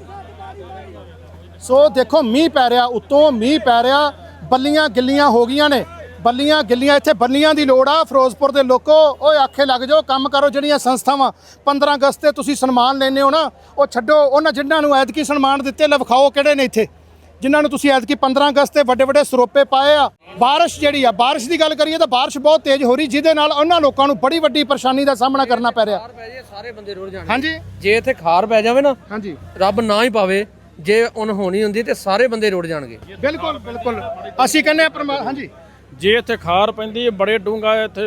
ਸੋ ਦੇਖੋ, ਮੀਂਹ ਪੈ ਰਿਹਾ, ਉੱਤੋਂ ਮੀਂਹ ਪੈ ਰਿਹਾ, ਬੱਲੀਆਂ ਗਿੱਲੀਆਂ ਹੋ ਗਈਆਂ ਨੇ। ਬੱਲੀਆਂ ਗਿੱਲੀਆਂ, ਇੱਥੇ ਬੱਲੀਆਂ ਦੀ ਲੋੜ ਆ, ਫਿਰੋਜ਼ਪੁਰ ਦੇ ਲੋਕੋ, ਓਏ ਆਖੇ ਲੱਗ ਜਾਓ, ਕੰਮ ਕਰੋ ਜਿਹੜੀਆਂ ਸੰਸਥਾਵਾਂ 15 ਅਗਸਤ ਤੇ ਤੁਸੀਂ ਸਨਮਾਨ ਲੈਨੇ ਹੋ ਨਾ, ਉਹ ਛੱਡੋ, ਉਹਨਾਂ ਜਿਨ੍ਹਾਂ ਨੂੰ ਐਤਕੀ ਸਨਮਾਨ ਦਿੱਤੇ, ਲਵਖਾਓ ਕਿਹੜੇ ਨੇ ਇੱਥੇ? ਜਿਨ੍ਹਾਂ ਨੂੰ ਤੁਸੀਂ ਐਤਕੀ 15 ਅਗਸਤ ਤੇ ਵੱਡੇ ਵੱਡੇ ਸਰੋਪੇ ਪਾਏ ਆ। ਬਾਰਿਸ਼ ਜਿਹੜੀ ਆ ਬਾਰਿਸ਼ ਦੀ ਗੱਲ ਕਰੀਏ ਤਾਂ ਬਾਰਿਸ਼ ਬਹੁਤ ਤੇਜ਼ ਹੋ ਰਹੀ ਜਿਹਦੇ ਨਾਲ ਉਹਨਾਂ ਲੋਕਾਂ ਨੂੰ ਬੜੀ ਵੱਡੀ ਪਰੇਸ਼ਾਨੀ ਦਾ ਸਾਹਮਣਾ ਕਰਨਾ ਪੈ ਰਿਹਾ। ਸਾਰੇ ਬੰਦੇ ਰੁੜ ਜਾਣਗੇ ਹਾਂਜੀ। ਜੇ ਇੱਥੇ ਖਾਰ ਪੈ ਜਾਵੇ ਨਾ ਹਾਂਜੀ। ਰੱਬ ਨਾ ਹੀ ਪਾਵੇ ਜੇ ਅਨਹੋਣੀ ਹੁੰਦੀ ਤੇ ਸਾਰੇ ਬੰਦੇ ਰੁੜ ਜਾਣਗੇ। ਬਿਲਕੁਲ ਬਿਲਕੁਲ। ਅਸੀਂ ਕਹਿੰਦੇ ਆ ਹਾਂਜੀ। ਜੇ ਇੱਥੇ ਖਾਰ ਪੈਂਦੀ ਹੈ ਬੜੇ ਡੂੰਗਾ ਇੱਥੇ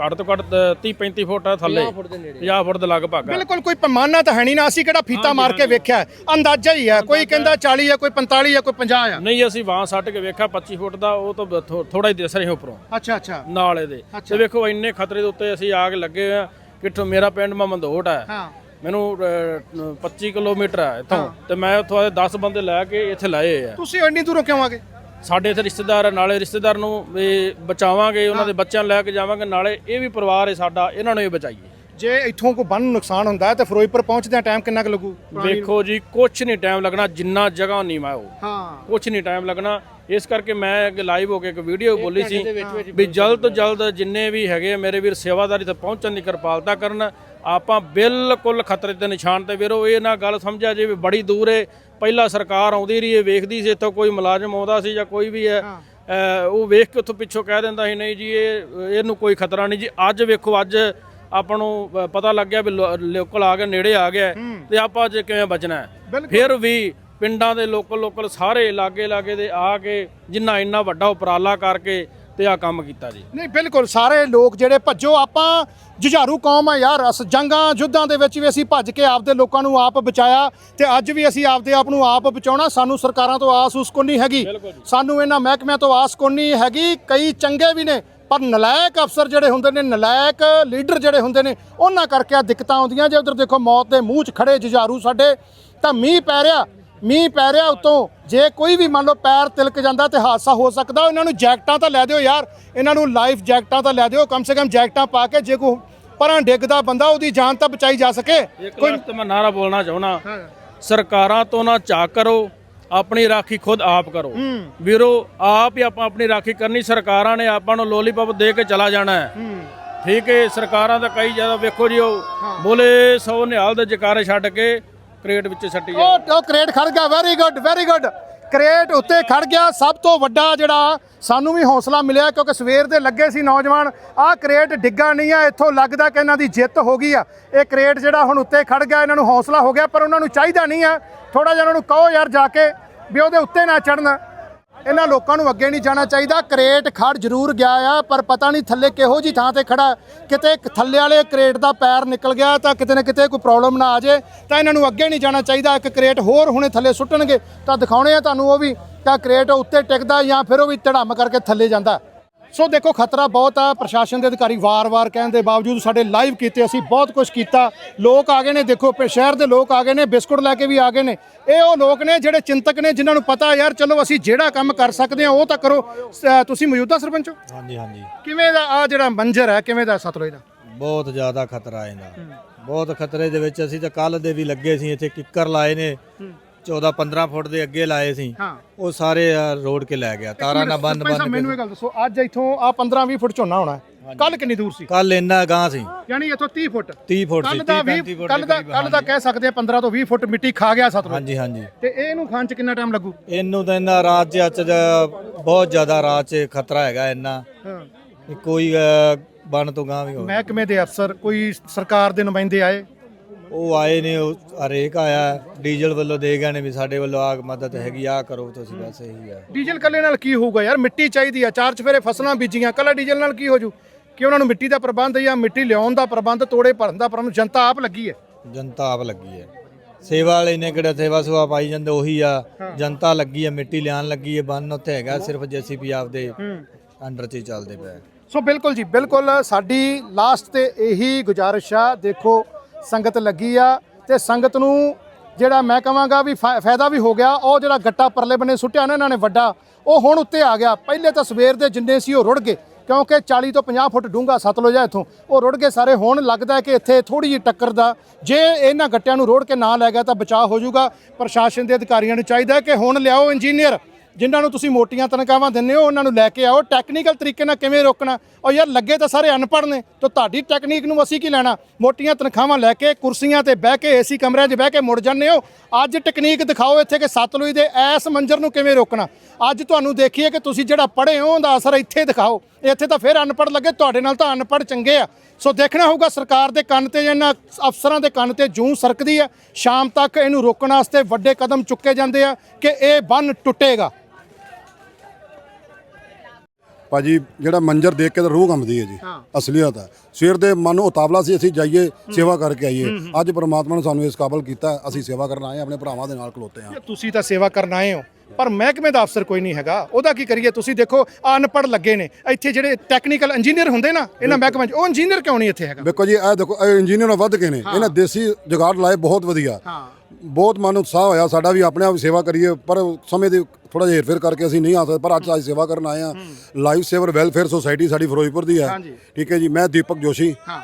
ਘੱਟ ਤੋਂ ਘੱਟ 30 35 ਫੁੱਟ ਹੈ ਥੱਲੇ। 50 ਫੁੱਟ ਦੇ ਨੇੜੇ। 50 ਫੁੱਟ ਦੇ ਲਗਭਗ ਹੈ ਬਿਲਕੁਲ ਕੋਈ ਪੈਮਾਨਾ ਤਾਂ ਹੈ ਨਹੀਂ ਨਾ ਅਸੀਂ ਕਿਹੜਾ ਫੀਤਾ ਮਾਰ ਕੇ ਵੇਖਿਆ ਹੈ। ਅੰਦਾਜ਼ਾ ਹੀ ਹੈ ਕੋਈ ਕਹਿੰਦਾ 40 ਹੈ ਕੋਈ 45 ਹੈ ਕੋਈ 50 ਆ। ਨਹੀਂ ਅਸੀਂ ਵਾਂ ਸੱਟ ਕੇ ਵੇਖਿਆ 25 ਫੁੱਟ ਦਾ ਉਹ ਤਾਂ ਥੋੜਾ ਹੀ ਦਿਸ ਰਿਹਾ ਉੱਪਰੋਂ। ਅੱਛਾ ਅੱਛਾ। ਨਾਲੇ ਦੇ। ਤੇ ਵੇਖੋ ਇੰਨੇ ਖਤਰੇ ਦੇ ਉੱਤੇ ਅਸੀਂ ਆ ਕੇ ਲੱਗੇ ਹੋਏ ਆ ਕਿੱਥੋਂ ਮੇਰਾ ਪਿੰਡ ਮੰਦੋਟ ਹੈ ਹਾਂ। ਮੈਨੂੰ ਅਹ, 25 ਕਿਲੋਮੀਟਰ ਹੈ ਇੱਥੋਂ। ਤੇ ਮੈਂ ਉੱਥੋਂ ਆਏ 10 ਬੰਦੇ ਲੈ ਕੇ ਇੱਥੇ ਲਾਏ ਆ। ਤੁਸੀਂ ਇੰਨੀ ਦੂਰੋਂ ਕਿਉਂ ਆਗੇ ਸਾਡੇ ਇੱਥੇ ਰਿਸ਼ਤੇਦਾਰ ਆ, ਨਾਲੇ ਰਿਸ਼ਤੇਦਾਰ ਨੂੰ ਵੀ ਬਚਾਵਾਂਗੇ ਉਹਨਾਂ ਦੇ ਬੱਚਿਆਂ ਨੂੰ ਲੈ ਕੇ ਜਾਵਾਂਗੇ ਨਾਲੇ ਇਹ ਵੀ ਪਰਿਵਾਰ ਹੈ ਸਾਡਾ ਇਹਨਾਂ ਨੂੰ ਵੀ ਬਚਾਈਏ। ਜੇ ਇੱਥੋਂ ਕੋਈ ਬੰਨ ਨੂੰ ਨੁਕਸਾਨ ਹੁੰਦਾ ਹੈ ਤੇ ਫਿਰੋਜ਼ਪੁਰ ਪਹੁੰਚਦਿਆਂ ਟਾਈਮ ਕਿੰਨਾ ਕੁ ਲੱਗੂ? ਵੇਖੋ ਜੀ ਕੁਛ ਨਹੀਂ ਟਾਈਮ ਲੱਗਣਾ ਜਿੰਨਾ ਜਗ੍ਹਾ ਨੀਵਾ ਉਹ। ਹਾਂ। ਕੁਛ ਨਹੀਂ ਟਾਈਮ ਲੱਗਣਾ ਇਸ ਕਰਕੇ ਮੈਂ ਲਾਈਵ ਹੋ ਕੇ ਇੱਕ ਵੀਡੀਓ ਬੋਲੀ ਸੀ ਵੀ ਜਲਦ ਤੋਂ ਜਲਦ ਜਿੰਨੇ ਵੀ ਹੈਗੇ ਆ ਮੇਰੇ ਵੀਰ ਸੇਵਾਦਾਰੀ ਤੇ ਪਹੁੰਚਣ ਦੀ ਕਿਰਪਾਲਤਾ ਕਰਨ ਆਪਾਂ ਬਿਲਕੁਲ ਖਤਰੇ ਦੇ ਨਿਸ਼ਾਨ ਤੇ ਵੀਰੋ ਇਹ ਨਾ ਗੱਲ ਸਮਝਿਆ ਜੇ ਵੀ ਬੜੀ ਦੂਰ ਏ। ਪਹਿਲਾਂ ਸਰਕਾਰ ਆਉਂਦੀ ਰਹੀ ਏ ਵੇਖਦੀ ਸੀ ਇੱਥੋਂ ਕੋਈ ਮੁਲਾਜ਼ਮ ਆਉਂਦਾ ਸੀ ਜਾਂ ਕੋਈ ਵੀ ਹੈ। ਉਹ ਵੇਖ ਕੇ ਉੱਥੋਂ ਪਿੱਛੋਂ ਕਹਿ ਦਿੰਦਾ ਸੀ ਨਹੀਂ ਜੀ ਇਹ ਇਹਨੂੰ ਕੋਈ ਖਤਰਾ ਨਹੀਂ ਜੀ। ਅੱਜ ਵੇਖੋ ਅੱਜ ਆਪਾਂ ਨੂੰ ਪਤਾ ਲੱਗ ਗਿਆ ਵੀ ਲੋਕਲ ਆ ਗਿਆ ਨੇੜੇ ਆ ਗਿਆ ਤੇ ਆਪਾਂ ਅੱਜ ਕਿਵੇਂ ਬਚਣਾ ਫਿਰ ਵੀ ਪਿੰਡਾਂ ਦੇ ਲੋਕਲ ਲੋਕਲ ਸਾਰੇ ਲਾਗੇ ਲਾਗੇ ਦੇ ਆ ਕੇ ਜਿੰਨਾ ਇੰਨਾ ਵੱਡਾ ਉਪਰਾਲਾ ਕਰਕੇ ਤੇ ਆ ਕੰਮ ਕੀਤਾ ਜੀ। ਨਹੀਂ ਬਿਲਕੁਲ ਸਾਰੇ ਲੋਕ ਜਿਹੜੇ ਭੱਜੋ ਆਪਾਂ ਜੁਝਾਰੂ ਕੌਮ ਆ ਯਾਰ ਅਸ ਜੰਗਾਂ ਯੁੱਧਾਂ ਦੇ ਵਿੱਚ ਵੀ ਅਸੀਂ ਭੱਜ ਕੇ ਆਪਦੇ ਲੋਕਾਂ ਨੂੰ ਆਪ ਬਚਾਇਆ ਤੇ ਅੱਜ ਵੀ ਅਸੀਂ ਆਪਦੇ ਆਪ ਨੂੰ ਆਪ ਬਚਾਉਣਾ ਸਾਨੂੰ ਸਰਕਾਰਾਂ ਤੋਂ ਆਸ ਉਸ ਕੋ ਨਹੀਂ ਹੈਗੀ। ਸਾਨੂੰ ਇਹਨਾਂ ਮਹਿਕਮਿਆਂ ਤੋਂ ਆਸ ਕੋ ਨਹੀਂ ਹੈਗੀ ਕਈ ਚੰਗੇ ਵੀ ਨੇ ਪਰ ਨਲਾਇਕ ਅਫਸਰ ਜਿਹੜੇ ਹੁੰਦੇ ਨੇ ਨਲਾਇਕ ਲੀਡਰ ਜਿਹੜੇ ਹੁੰਦੇ ਨੇ ਉਹਨਾਂ ਕਰਕੇ ਆ ਦਿੱਕਤਾਂ ਆਉਂਦੀਆਂ। ਜੇ ਉਧਰ ਦੇਖੋ ਮੌਤ ਦੇ ਮੂੰਹ 'ਚ ਖੜੇ ਜੁਝਾਰੂ ਸਾਡੇ ਤਾਂ ਮੀਂਹ ਪੈ ਰਿਹਾ। ਮੀਂਹ ਪੈ ਰਿਹਾ ਉਤੋਂ ਜੇ ਕੋਈ ਵੀ ਮੰਨ ਲਓ ਪੈਰ ਤਿਲਕ ਜਾਂਦਾ ਤੇ ਹਾਦਸਾ ਹੋ ਸਕਦਾ ਇਹਨਾਂ ਨੂੰ ਜੈਕਟਾਂ ਤਾਂ ਲੈ ਦਿਓ ਯਾਰ ਇਹਨਾਂ ਨੂੰ ਲਾਈਫ ਜੈਕਟਾਂ ਤਾਂ ਲੈ ਦਿਓ ਕਮ ਸੇ ਕਮ ਜੈਕਟਾਂ ਪਾ ਕੇ ਜੇ ਕੋਈ ਪਰਾਂ ਡਿੱਗਦਾ ਬੰਦਾ ਉਹਦੀ ਜਾਨ ਤਾਂ ਬਚਾਈ ਜਾ ਸਕੇ। ਇੱਕ ਲਾਸਟ ਮੈਂ ਨਾਰਾ ਬੋਲਣਾ ਚਾਹੁੰਦਾ। ਸਰਕਾਰਾਂ ਤੋਂ ਨਾ ਝਾਕ ਕਰੋ ਆਪਣੀ ਰਾਖੀ ਖੁਦ ਆਪ ਕਰੋ। ਵੀਰੋ ਆਪ ਹੀ ਆਪਾਂ ਆਪਣੀ ਰਾਖੀ ਕਰਨੀ ਸਰਕਾਰਾਂ ਨੇ ਆਪਾਂ ਨੂੰ ਲੋਲੀਪੌਪ ਦੇ ਕੇ ਚਲਾ ਜਾਣਾ ਹੈ। ਠੀਕ ਹੈ ਸਰਕਾਰਾਂ ਦਾ ਕਈ ਜ਼ਿਆਦਾ ਵੇਖੋ ਜੀ ਉਹ ਬੋਲੇ ਸੋ ਨਿਹਾਲ ਦੇ ਜਕਾਰੇ ਛੱਡ ਕੇ ਕ੍ਰੇਟ ਵਿੱਚ ਸੱਟੀ ਜਾ ਉਹ ਉਹ ਕ੍ਰੇਟ ਖੜ ਗਿਆ very good very good crate ਉੱਤੇ ਖੜ ਗਿਆ ਸਭ ਤੋਂ ਵੱਡਾ ਜਿਹੜਾ ਸਾਨੂੰ ਵੀ ਹੌਸਲਾ ਮਿਲਿਆ ਕਿਉਂਕਿ ਸਵੇਰ ਦੇ ਲੱਗੇ ਸੀ ਨੌਜਵਾਨ। ਆਹ ਕ੍ਰੇਟ ਡਿੱਗਾ ਨਹੀਂ ਆ ਇੱਥੋਂ ਲੱਗਦਾ ਕਿ ਇਹਨਾਂ ਦੀ ਜਿੱਤ ਹੋ ਗਈ ਆ। ਇਹ ਕ੍ਰੇਟ ਜਿਹੜਾ ਹੁਣ ਉੱਤੇ ਖੜ ਗਿਆ ਇਹਨਾਂ ਨੂੰ ਹੌਸਲਾ ਹੋ ਗਿਆ ਪਰ ਉਹਨਾਂ ਨੂੰ ਚਾਹੀਦਾ ਨਹੀਂ ਆ। ਥੋੜਾ ਜਿਹਾ ਉਹਨਾਂ ਨੂੰ ਕਹੋ ਯਾਰ ਜਾ ਕੇ ਵੀ ਉਹਦੇ ਉੱਤੇ ਨਾ ਚੜਨ ਇਹਨਾਂ ਲੋਕਾਂ ਨੂੰ ਅੱਗੇ ਨਹੀਂ ਜਾਣਾ ਚਾਹੀਦਾ। ਕਰੇਟ ਖੜ ਜ਼ਰੂਰ ਗਿਆ ਆ, ਪਰ ਪਤਾ ਨਹੀਂ ਥੱਲੇ ਕਿਹੋ ਜੀ ਥਾਂ ਤੇ ਖੜਾ। ਕਿਤੇ ਥੱਲੇ ਵਾਲੇ ਕਰੇਟ ਦਾ ਪੈਰ ਨਿਕਲ ਗਿਆ ਤਾਂ ਕਿਤੇ ਨਾ ਕਿਤੇ ਕੋਈ ਪ੍ਰੋਬਲਮ ਨਾ ਆ ਜੇ, ਤਾਂ ਇਹਨਾਂ ਨੂੰ ਅੱਗੇ ਨਹੀਂ ਜਾਣਾ ਚਾਹੀਦਾ। ਇੱਕ ਕਰੇਟ ਹੋਰ ਹੁਣੇ ਥੱਲੇ ਸੁੱਟਣਗੇ ਤਾਂ ਦਿਖਾਉਣੇ ਆ ਤੁਹਾਨੂੰ ਉਹ ਵੀ, ਤਾਂ ਕਰੇਟ ਉੱਤੇ ਟਿਕਦਾ ਜਾਂ ਫਿਰ ਉਹ ਵੀ ਧੜਮ ਕਰਕੇ ਥੱਲੇ ਜਾਂਦਾ। ਸੋ ਦੇਖੋ ਖਤਰਾ ਬਹੁਤ ਆ। ਪ੍ਰਸ਼ਾਸਨ ਦੇ ਅਧਿਕਾਰੀ ਵਾਰ-ਵਾਰ ਕਹਿਣ ਦੇ ਬਾਵਜੂਦ ਸਾਡੇ ਲਾਈਵ ਕੀਤੇ ਅਸੀਂ ਬਹੁਤ ਕੁਝ ਕੀਤਾ। ਲੋਕ ਆ ਗਏ ਨੇ ਦੇਖੋ ਪੇ ਸ਼ਹਿਰ ਦੇ ਲੋਕ ਆ ਗਏ ਨੇ ਬਿਸਕੁਟ ਲੈ ਕੇ ਵੀ ਆ ਗਏ ਨੇ। ਇਹ ਉਹ ਲੋਕ ਨੇ ਜਿਹੜੇ ਚਿੰਤਕ ਨੇ ਜਿਨ੍ਹਾਂ ਨੂੰ ਪਤਾ ਯਾਰ ਚਲੋ ਅਸੀਂ ਜਿਹੜਾ ਕੰਮ ਕਰ ਸਕਦੇ ਹਾਂ ਉਹ ਤਾਂ ਕਰੋ। ਸ- ਤੁਸੀਂ ਮੌਜੂਦਾ ਸਰਪੰਚ ਹੋ? ਹਾਂਜੀ ਹਾਂਜੀ। ਕਿਵੇਂ ਦਾ ਆ ਜਿਹੜਾ ਮੰਜ਼ਰ ਹੈ ਕਿਵੇਂ ਦਾ ਸਤਲੁਜ ਦਾ? ਬਹੁਤ ਜ਼ਿਆਦਾ ਖਤਰਾ ਇਹਦਾ। ਬਹੁਤ ਖਤਰੇ ਦੇ ਵਿੱਚ ਅਸੀਂ ਤਾਂ ਕੱਲ ਦੇ ਵੀ ਲੱਗੇ ਸੀ ਇੱਥੇ ਕਿੱਕਰ ਲਾਏ ਨੇ। 14 15 ਫੁੱਟ ਦੇ ਅੱਗੇ ਲਾਏ ਸੀ। ਹਾਂ। ਉਹ ਸਾਰੇ ਰੋਡ ਕੇ ਲੈ ਗਿਆ। ਤਾਰਾਂ ਨਾਲ ਬੰਦ ਸਾਹਿਬ, ਬੰਦ ਮੈਨੂੰ ਇਹ ਗੱਲ ਦੱਸੋ ਅੱਜ ਇੱਥੋਂ ਆ 15-20 ਫੁੱਟ ਝੋਨਾ ਹੋਣਾ ਕੱਲ ਕਿੰਨੀ ਦੂਰ ਸੀ? ਕੱਲ ਇੰਨਾ ਗਾਂ ਸੀ। ਯਾਨੀ ਇੱਥੋਂ 30 ਫੁੱਟ। 30 ਫੁੱਟ ਸੀ ਕੱਲ ਦਾ 30 20 35 ਫੁੱਟ ਕੱਲ ਦਾ ਦੇ ਕੱਲ ਦਾ ਕਹਿ ਸਕਦੇ ਆ 15 ਤੋਂ 20 ਫੁੱਟ ਮਿੱਟੀ ਖਾ ਗਿਆ ਸਤਲੁਜ। ਹਾਂਜੀ ਹਾਂਜੀ। ਤੇ ਇਹਨੂੰ ਖਾਣ ਚ ਕਿੰਨਾ ਟਾਈਮ ਲੱਗੂ? ਇਹਨੂੰ ਤਾਂ ਇਹਨਾਂ ਰਾਤ 'ਚ ਅੱਜ ਦਾ ਬਹੁਤ ਜ਼ਿਆਦਾ ਰਾਤ 'ਚ ਖਤਰਾ ਹੈਗਾ ਇੰਨਾ। ਹਾਂ। ਕਿ ਕੋਈ ਅ, ਬਣ ਤੋਂ ਗਾਂ ਵੀ ਹੋਵੇ ਮਹਿਕਮੇ ਦੇ ਅਫਸਰ ਕੋਈ ਸਰਕਾਰ ਦੇ ਨੁਮਾਇੰਦੇ ਆਏ। ਉਹ ਆਏ ਨੇ ਉਹ ਹਰੇਕ ਆਇਆ ਡੀਜ਼ਲ ਵੱਲੋਂ ਦੇ ਗਏ ਨੇ ਵੀ ਸਾਡੇ ਵੱਲੋਂ ਆ ਮਦਦ ਹੈਗੀ ਆ ਕਰੋ ਤੁਸੀਂ ਬਸ ਇਹੀ ਆ। ਡੀਜ਼ਲ ਕੱਲੇ ਨਾਲ ਕੀ ਹੋਊਗਾ ਯਾਰ? ਮਿੱਟੀ ਚਾਹੀਦੀ ਆ ਚਾਰ ਚਫੇਰੇ ਫਸਲਾਂ ਬੀਜੀਆਂ ਕੱਲਾ ਡੀਜ਼ਲ ਨਾਲ ਕੀ ਹੋ ਜੂ? ਕਿ ਉਹਨਾਂ ਨੂੰ ਮਿੱਟੀ ਦਾ ਪ੍ਰਬੰਧ ਜਾਂ ਮਿੱਟੀ ਲਿਆਉਣ ਦਾ ਪ੍ਰਬੰਧ ਤੋੜੇ ਭਰਨ ਦਾ ਪ੍ਰਬੰਧ ਜਨਤਾ ਆਪ ਲੱਗੀ ਹੈ? ਜਨਤਾ ਆਪ ਲੱਗੀ ਹੈ। ਸੇਵਾ ਵਾਲੇ ਨੇ ਕਿਹੜਾ ਸੇਵਾ ਸੁਆ ਪਾਈ ਜਾਂਦੇ ਉਹੀ ਆ। ਜਨਤਾ ਲੱਗੀ ਹੈ ਮਿੱਟੀ ਲਿਆਣ ਲੱਗੀ ਹੈ ਬੰਨ ਉੱਥੇ ਹੈਗਾ ਸਿਰਫ ਜੀਸੀਪੀ ਆਪਦੇ ਅੰਡਰ 'ਚ ਹੀ ਚੱਲਦੇ ਪਏ। ਸੋ ਬਿਲਕੁਲ ਜੀ ਬਿਲਕੁਲ ਸਾਡੀ ਲਾਸਟ ਤੇ ਇਹੀ ਗੁਜ਼ਾਰਿਸ਼ ਆ। ਦੇਖੋ ਸੰਗਤ ਲੱਗੀ ਆ ਤੇ ਸੰਗਤ ਨੂੰ ਜਿਹੜਾ ਮੈਂ ਕਹਾਂਗਾ ਵੀ ਫਾ- ਫਾਇਦਾ ਵੀ ਹੋ ਗਿਆ। ਉਹ ਜਿਹੜਾ ਗੱਟਾ ਪਰਲੇ ਬੰਨੇ ਸੁੱਟਿਆ ਨਾ ਇਹਨਾਂ ਨੇ ਵੱਡਾ, ਉਹ ਹੁਣ ਉੱਤੇ ਆ ਗਿਆ। ਪਹਿਲੇ ਤਾਂ ਸਵੇਰ ਦੇ ਜਿੰਨੇ ਸੀ ਉਹ ਰੁੜ ਗਏ, ਕਿਉਂਕਿ 40 ਤੋਂ 50 ਫੁੱਟ ਡੂੰਘਾ ਸਤਲੁਜ ਹੈ ਇੱਥੋਂ। ਉਹ ਰੁੜ ਗਏ ਸਾਰੇ। ਹੁਣ ਲੱਗਦਾ ਕਿ ਇੱਥੇ ਥੋੜੀ ਜਿਹੀ ਟੱਕਰ ਦਾ, ਜੇ ਇਹਨਾਂ ਗੱਟਿਆਂ ਨੂੰ ਰੋੜ ਕੇ ਨਾ ਲੈ ਗਿਆ ਤਾਂ ਬਚਾਅ ਹੋ ਜਾਊਗਾ। ਪ੍ਰਸ਼ਾਸਨ ਦੇ ਅਧਿਕਾਰੀਆਂ ਨੂੰ ਚਾਹੀਦਾ ਕਿ ਹੁਣ ਲਿਆਓ ਇੰਜੀਨੀਅਰ, ਜਿਨ੍ਹਾਂ ਨੂੰ ਤੁਸੀਂ ਮੋਟੀਆਂ ਤਨਖਾਹਾਂ ਦਿੰਦੇ ਹੋ, ਉਹਨਾਂ ਨੂੰ ਲੈ ਕੇ ਆਓ। ਟੈਕਨੀਕਲ ਤਰੀਕੇ ਨਾਲ ਕਿਵੇਂ ਰੋਕਣਾ? ਉਹ ਯਾਰ ਲੱਗੇ ਤਾਂ ਸਾਰੇ ਅਨਪੜ੍ਹ ਨੇ, ਤਾਂ ਤੁਹਾਡੀ ਟੈਕਨੀਕ ਨੂੰ ਅਸੀਂ ਕੀ ਲੈਣਾ? ਮੋਟੀਆਂ ਤਨਖਾਹਾਂ ਲੈ ਕੇ, ਕੁਰਸੀਆਂ ਤੇ ਬਹਿ ਕੇ ਏਸੀ ਕਮਰਿਆਂ 'ਚ ਬਹਿ ਕੇ ਮੁੜ ਜਾਂਦੇ ਹੋ। ਅੱਜ ਟੈਕਨੀਕ ਦਿਖਾਓ ਇੱਥੇ ਕਿ ਸਤਲੁਜ ਦੇ ਐਸ ਮੰਜ਼ਰ ਨੂੰ ਕਿਵੇਂ ਰੋਕਣਾ? ਅੱਜ ਤੁਹਾਨੂੰ ਦੇਖੀਏ ਕਿ ਤੁਸੀਂ ਜਿਹੜਾ ਪੜ੍ਹੇ ਹੋ, ਉਹਦਾ ਅਸਰ ਇੱਥੇ ਦਿਖਾਓ। ਇੱਥੇ ਤਾਂ ਫਿਰ ਅਨਪੜ੍ਹ ਲੱਗੇ, ਤੁਹਾਡੇ ਨਾਲ ਤਾਂ ਅਨਪੜ੍ਹ ਚੰਗੇ ਆ। ਸੋ ਦੇਖਣਾ ਹੋਊਗਾ, ਸਰਕਾਰ ਦੇ ਕੰਨ ਤੇ ਜਾਂ ਇਹਨਾਂ ਅਫਸਰਾਂ ਦੇ ਕੰਨ ਤੇ ਜੂੰ ਸਰਕਦੀ ਆ ਸ਼ਾਮ ਤੱਕ ਇਹਨੂੰ ਰੋਕਣ ਵਾਸਤੇ ਵੱਡੇ ਕਦਮ ਚੁੱਕੇ ਜਾਂਦੇ ਆ ਕਿ ਇਹ ਬੰਨ ਟੁੱਟੇਗਾ। ਭਾਜੀ ਜਿਹੜਾ ਮੰਜਰ ਦੇਖ ਕੇ ਤਾਂ ਰੂਹ ਕੰਬਦੀ ਹੈ ਜੀ ਅਸਲੀਅਤ ਹੈ। ਸਵੇਰ ਦੇ ਮਨ ਨੂੰ ਉਤਾਵਲਾ ਸੀ ਅਸੀਂ ਜਾਈਏ ਸੇਵਾ ਕਰਕੇ ਆਈਏ। ਅੱਜ ਪ੍ਰਮਾਤਮਾ ਨੇ ਸਾਨੂੰ ਇਸ ਕਾਬਲ ਕੀਤਾ ਅਸੀਂ ਸੇਵਾ ਕਰਨ ਆਏ ਆਪਣੇ ਭਰਾਵਾਂ ਦੇ ਨਾਲ ਖਲੋਤੇ ਹਾਂ। ਤੁਸੀਂ ਤਾਂ ਸੇਵਾ ਕਰਨ ਆਏ ਹੋ ਪਰ ਮਹਿਕਮੇ ਦਾ ਅਫਸਰ ਕੋਈ ਨਹੀਂ ਹੈਗਾ। ਉਹਦਾ ਕੀ ਕਰੀਏ? ਤੁਸੀਂ ਦੇਖੋ ਅਨਪੜ੍ਹ ਲੱਗੇ ਨੇ। ਇੱਥੇ ਜਿਹੜੇ ਟੈਕਨੀਕਲ ਇੰਜੀਨੀਅਰ ਹੁੰਦੇ ਨਾ ਇਹਨਾਂ ਮਹਿਕਮੇ 'ਚ ਉਹ ਇੰਜੀਨੀਅਰ ਕਿਉਂ ਨਹੀਂ ਇੱਥੇ ਹੈਗਾ? ਵੇਖੋ ਜੀ ਇਹ ਦੇਖੋ ਇਹ ਇੰਜੀਨੀਅਰ ਵੱਧ ਕੇ ਨੇ। ਇਹਨਾਂ ਦੇਸੀ ਜੁਗਾੜ ਲਾਏ ਬਹੁਤ ਵਧੀਆ। ਹਾਂ। ਬਹੁਤ ਮਨ ਉਤਸ਼ਾਹ ਹੋਇਆ ਸਾਡਾ ਵੀ ਆਪਣੇ ਆਪ ਸੇਵਾ ਕਰੀਏ ਪਰ ਸਮੇਂ ਦੀ ਥੋੜਾ ਜਿਹਾ ਹੇਰਫੇਰ ਕਰਕੇ ਅਸੀਂ ਨਹੀਂ ਆ ਸਕਦੇ ਪਰ ਅੱਜ ਅਸੀਂ ਸੇਵਾ ਕਰਨ ਆਏ ਹਾਂ। ਲਾਈਫ ਸੇਵਰ ਵੈਲਫੇਅਰ ਸੁਸਾਇਟੀ ਸਾਡੀ ਫਿਰੋਜ਼ਪੁਰ ਦੀ ਹੈ। ਹਾਂਜੀ। ਠੀਕ ਹੈ ਜੀ ਮੈਂ ਦੀਪਕ ਜੋਸ਼ੀ। ਹਾਂ।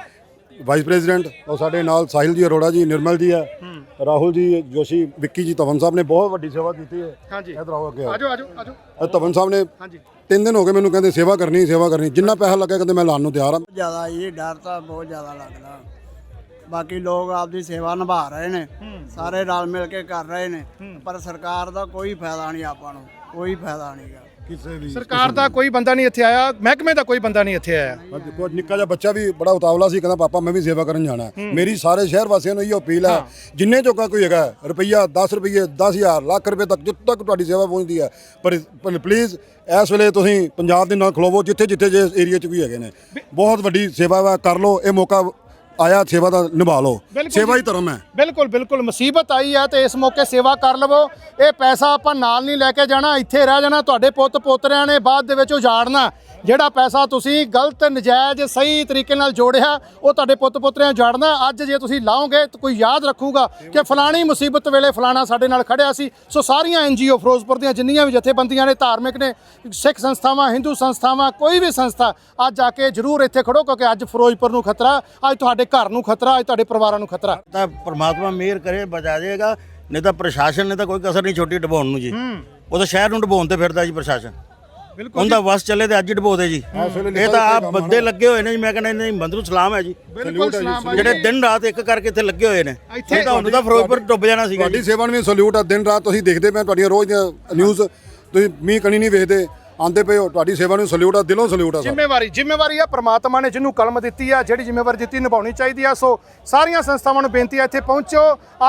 ਵਾਈਸ ਪ੍ਰੈਜ਼ੀਡੈਂਟ ਔਰ ਸਾਡੇ ਨਾਲ ਸਾਹਿਲ ਜੀ ਅਰੋੜਾ ਜੀ ਨਿਰਮਲ ਜੀ ਹੈ। ਰਾਹੁਲ ਜੀ ਜੋਸ਼ੀ ਵਿੱਕੀ ਜੀ ਤਵਨ ਸਾਹਿਬ ਨੇ ਬਹੁਤ ਵੱਡੀ ਸੇਵਾ ਕੀਤੀ ਹੈ। ਹਾਂਜੀ। ਇਧਰ ਆਓ ਅੱਗੇ। ਆਓ। ਆਜੋ ਆਜੋ ਆਜੋ। ਇਹ ਤਵਨ ਸਾਹਿਬ ਨੇ ਹਾਂਜੀ। ਤਿੰਨ ਦਿਨ ਹੋ ਗਏ ਮੈਨੂੰ ਕਹਿੰਦੇ ਸੇਵਾ ਕਰਨੀ ਸੇਵਾ ਕਰਨੀ। ਜਿੰਨਾ ਪੈਸਾ ਲੱਗਾ ਕਹਿੰਦੇ ਮੈਂ ਲਾਉਣ ਨੂੰ ਤਿਆਰ ਹਾਂ। ਜ਼ਿਆਦਾ ਇਹ ਡਰ ਤਾਂ ਬਹੁਤ ਜ਼ਿਆਦਾ ਲੱਗਦਾ। ਬਾਕੀ ਲੋਕ ਆਪਦੀ ਸੇਵਾ ਨਿਭਾ ਰਹੇ ਨੇ ਸਾਰੇ ਰਲ ਮਿਲ ਕੇ ਕਰ ਰਹੇ ਨੇ ਪਰ ਸਰਕਾਰ ਦਾ ਕੋਈ ਫਾਇਦਾ ਨਹੀਂ ਆਪਾਂ ਨੂੰ ਕੋਈ ਫਾਇਦਾ ਨਹੀਂਗਾ ਕਿਸੇ ਵੀ ਸਰਕਾਰ ਦਾ ਕੋਈ ਬੰਦਾ ਨਹੀਂ ਇੱਥੇ ਆਇਆ ਮਹਿਕਮੇ ਦਾ ਕੋਈ ਬੰਦਾ ਨਹੀਂ ਇੱਥੇ ਆਇਆ। ਦੇਖੋ ਨਿੱਕਾ ਜਿਹਾ ਬੱਚਾ ਵੀ ਬੜਾ ਉਤਾਵਲਾ ਸੀ ਕਹਿੰਦਾ ਪਾਪਾ ਮੈਂ ਵੀ ਸੇਵਾ ਕਰਨ ਜਾਣਾ। ਮੇਰੀ ਸਾਰੇ ਸ਼ਹਿਰ ਵਾਸੀਆਂ ਨੂੰ ਇਹ ਅਪੀਲ ਹੈ ਜਿੰਨੇ ਜੋਗਾ ਕੋਈ ਹੈਗਾ ਰੁਪਈਆ 10 ਰੁਪਈਏ 10000 ਲੱਖ ਰੁਪਏ ਤੱਕ ਜਿੱਥੇ ਤੱਕ ਤੁਹਾਡੀ ਸੇਵਾ ਪਹੁੰਚਦੀ ਹੈ ਪਰ ਪਰ ਪਲੀਜ਼ ਇਸ ਵੇਲੇ ਤੁਸੀਂ ਪੰਜਾਬ ਦੇ ਨਾਲ ਖਲੋਵੋ ਜਿੱਥੇ ਜਿੱਥੇ ਜੇ ਏਰੀਆ 'ਚ ਵੀ ਹੈਗੇ ਨੇ। ਬਹੁਤ ਵੱਡੀ ਸੇਵਾ ਵਾ ਕਰ ਲਓ ਇਹ ਮੌਕਾ ਆਇਆ ਸੇਵਾ ਦਾ ਨਿਭਾ ਲਓ। ਬਿਲਕੁਲ ਸੇਵਾ। ਹੀ ਧਰਮ ਹੈ। ਬਿਲਕੁਲ ਬਿਲਕੁਲ। ਮੁਸੀਬਤ ਆਈ ਹੈ ਤੇ ਇਸ ਮੌਕੇ ਸੇਵਾ ਕਰ ਲਵੋ। ਇਹ ਪੈਸਾ ਆਪਾਂ ਨਾਲ ਨਹੀਂ ਲੈ ਕੇ ਜਾਣਾ ਇੱਥੇ ਰਹਿ ਜਾਣਾ ਤੁਹਾਡੇ ਪੁੱਤ ਪੋਤਰਿਆਂ ਨੇ ਬਾਅਦ ਦੇ ਵਿੱਚ ਉਜਾੜਨਾ। ਜਿਹੜਾ ਪੈਸਾ ਤੁਸੀਂ ਗਲਤ ਨਜਾਇਜ਼ ਸਹੀ ਤਰੀਕੇ ਨਾਲ ਜੋੜਿਆ ਉਹ ਤੁਹਾਡੇ ਪੁੱਤ ਪੁੱਤਰਿਆਂ ਜਾੜਨਾ ਅੱਜ ਜੇ ਤੁਸੀਂ ਲਾਓਗੇ ਤਾਂ ਕੋਈ ਯਾਦ ਰੱਖੂਗਾ ਕਿ ਫਲਾਣੀ ਮੁਸੀਬਤ ਵੇਲੇ ਫਲਾਣਾ ਸਾਡੇ ਨਾਲ ਖੜਿਆ ਸੀ। ਸੋ ਸਾਰੀਆਂ ਐਨਜੀਓ ਫਿਰੋਜ਼ਪੁਰ ਦੀਆਂ ਜਿੰਨੀਆਂ ਵੀ ਜਥੇਬੰਦੀਆਂ ਨੇ ਧਾਰਮਿਕ ਨੇ ਸਿੱਖ ਸੰਸਥਾਵਾਂ ਹਿੰਦੂ ਸੰਸਥਾਵਾਂ ਕੋਈ ਵੀ ਸੰਸਥਾ ਅੱਜ ਆ ਕੇ ਜ਼ਰੂਰ ਇੱਥੇ ਖੜੋ ਕਿਉਂਕਿ ਅੱਜ ਫਿਰੋਜ਼ਪੁਰ ਨੂੰ ਖਤਰਾ। ਅੱਜ ਤੁਹਾਡੇ ਘਰ ਨੂੰ ਖਤਰਾ ਅੱਜ ਤੁਹਾਡੇ ਪਰਿਵਾਰਾਂ ਨੂੰ ਖਤਰਾ। ਤਾਂ ਪ੍ਰਮਾਤਮਾ ਮਿਹਰ ਕਰੇ ਬਚਾ ਜਾਏਗਾ ਨਹੀਂ ਤਾਂ ਪ੍ਰਸ਼ਾਸਨ ਨੇ ਤਾਂ ਕੋਈ ਕਸਰ ਨਹੀਂ ਛੋਟੀ ਡਬਾਉਣ ਨੂੰ ਜੀ। ਉਹ ਤਾਂ ਸ਼ਹਿਰ ਨੂੰ ਡਬਾਉਣ ਤੇ ਫਿਰਦਾ ਜੀ ਪ੍ਰਸ਼ਾਸਨ। ਬਿਲਕੁਲ ਉਹਦਾ ਵਸ ਚੱਲੇ ਤੇ ਅੱਜ ਹੀ ਡਬੋ ਦੇ ਜੀ ਇਹ ਤਾਂ ਆਪ ਬੰਦੇ ਲੱਗੇ ਹੋਏ ਨੇ ਜੀ। ਮੈਂ ਕਹਿੰਦਾ ਇਹਨਾਂ ਦੀ ਬੰਦਰੂ ਸਲਾਮ ਹੈ ਜੀ। ਬਿਲਕੁਲ ਸਲਾਮ ਜਿਹੜੇ ਦਿਨ ਰਾਤ ਇੱਕ ਕਰਕੇ ਇੱਥੇ ਲੱਗੇ ਹੋਏ ਨੇ ਇੱਥੇ ਇੱਥੇ ਤੁਹਾਨੂੰ ਤਾਂ ਫਿਰੋਜ਼ਪੁਰ ਡੁੱਬ ਜਾਣਾ ਸੀਗਾ ਤੁਹਾਡੀ ਸੇਵਾ ਨੂੰ ਵੀ ਸਲੂਟ ਆ। ਦਿਨ ਰਾਤ ਤੁਸੀਂ ਦੇਖਦੇ ਪਏ ਤੁਹਾਡੀਆਂ ਰੋਜ਼ ਦੀਆਂ ਨਿਊਜ਼ ਤੁਸੀਂ ਮੀਂਹ ਕਣੀ ਨਹੀਂ ਵੇਖਦੇ। ਆਂਦੇ ਪਏ ਹੋ ਤੁਹਾਡੀ ਸੇਵਾ ਨੂੰ ਸਲੂਟ ਆ ਦਿਲੋਂ ਸਲੂਟ ਆ ਸਰ। ਜ਼ਿੰਮੇਵਾਰੀ ਜ਼ਿੰਮੇਵਾਰੀ ਆ ਪ੍ਰਮਾਤਮਾ ਨੇ ਜਿਹਨੂੰ ਕਲਮ ਦਿੱਤੀ ਆ ਜਿਹੜੀ ਜ਼ਿੰਮੇਵਾਰੀ ਦਿੱਤੀ ਨਿਭਾਉਣੀ ਚਾਹੀਦੀ ਆ। ਸੋ ਸਾਰੀਆਂ ਸੰਸਥਾਵਾਂ ਨੂੰ ਬੇਨਤੀ ਆ ਇੱਥੇ ਪਹੁੰਚੋ।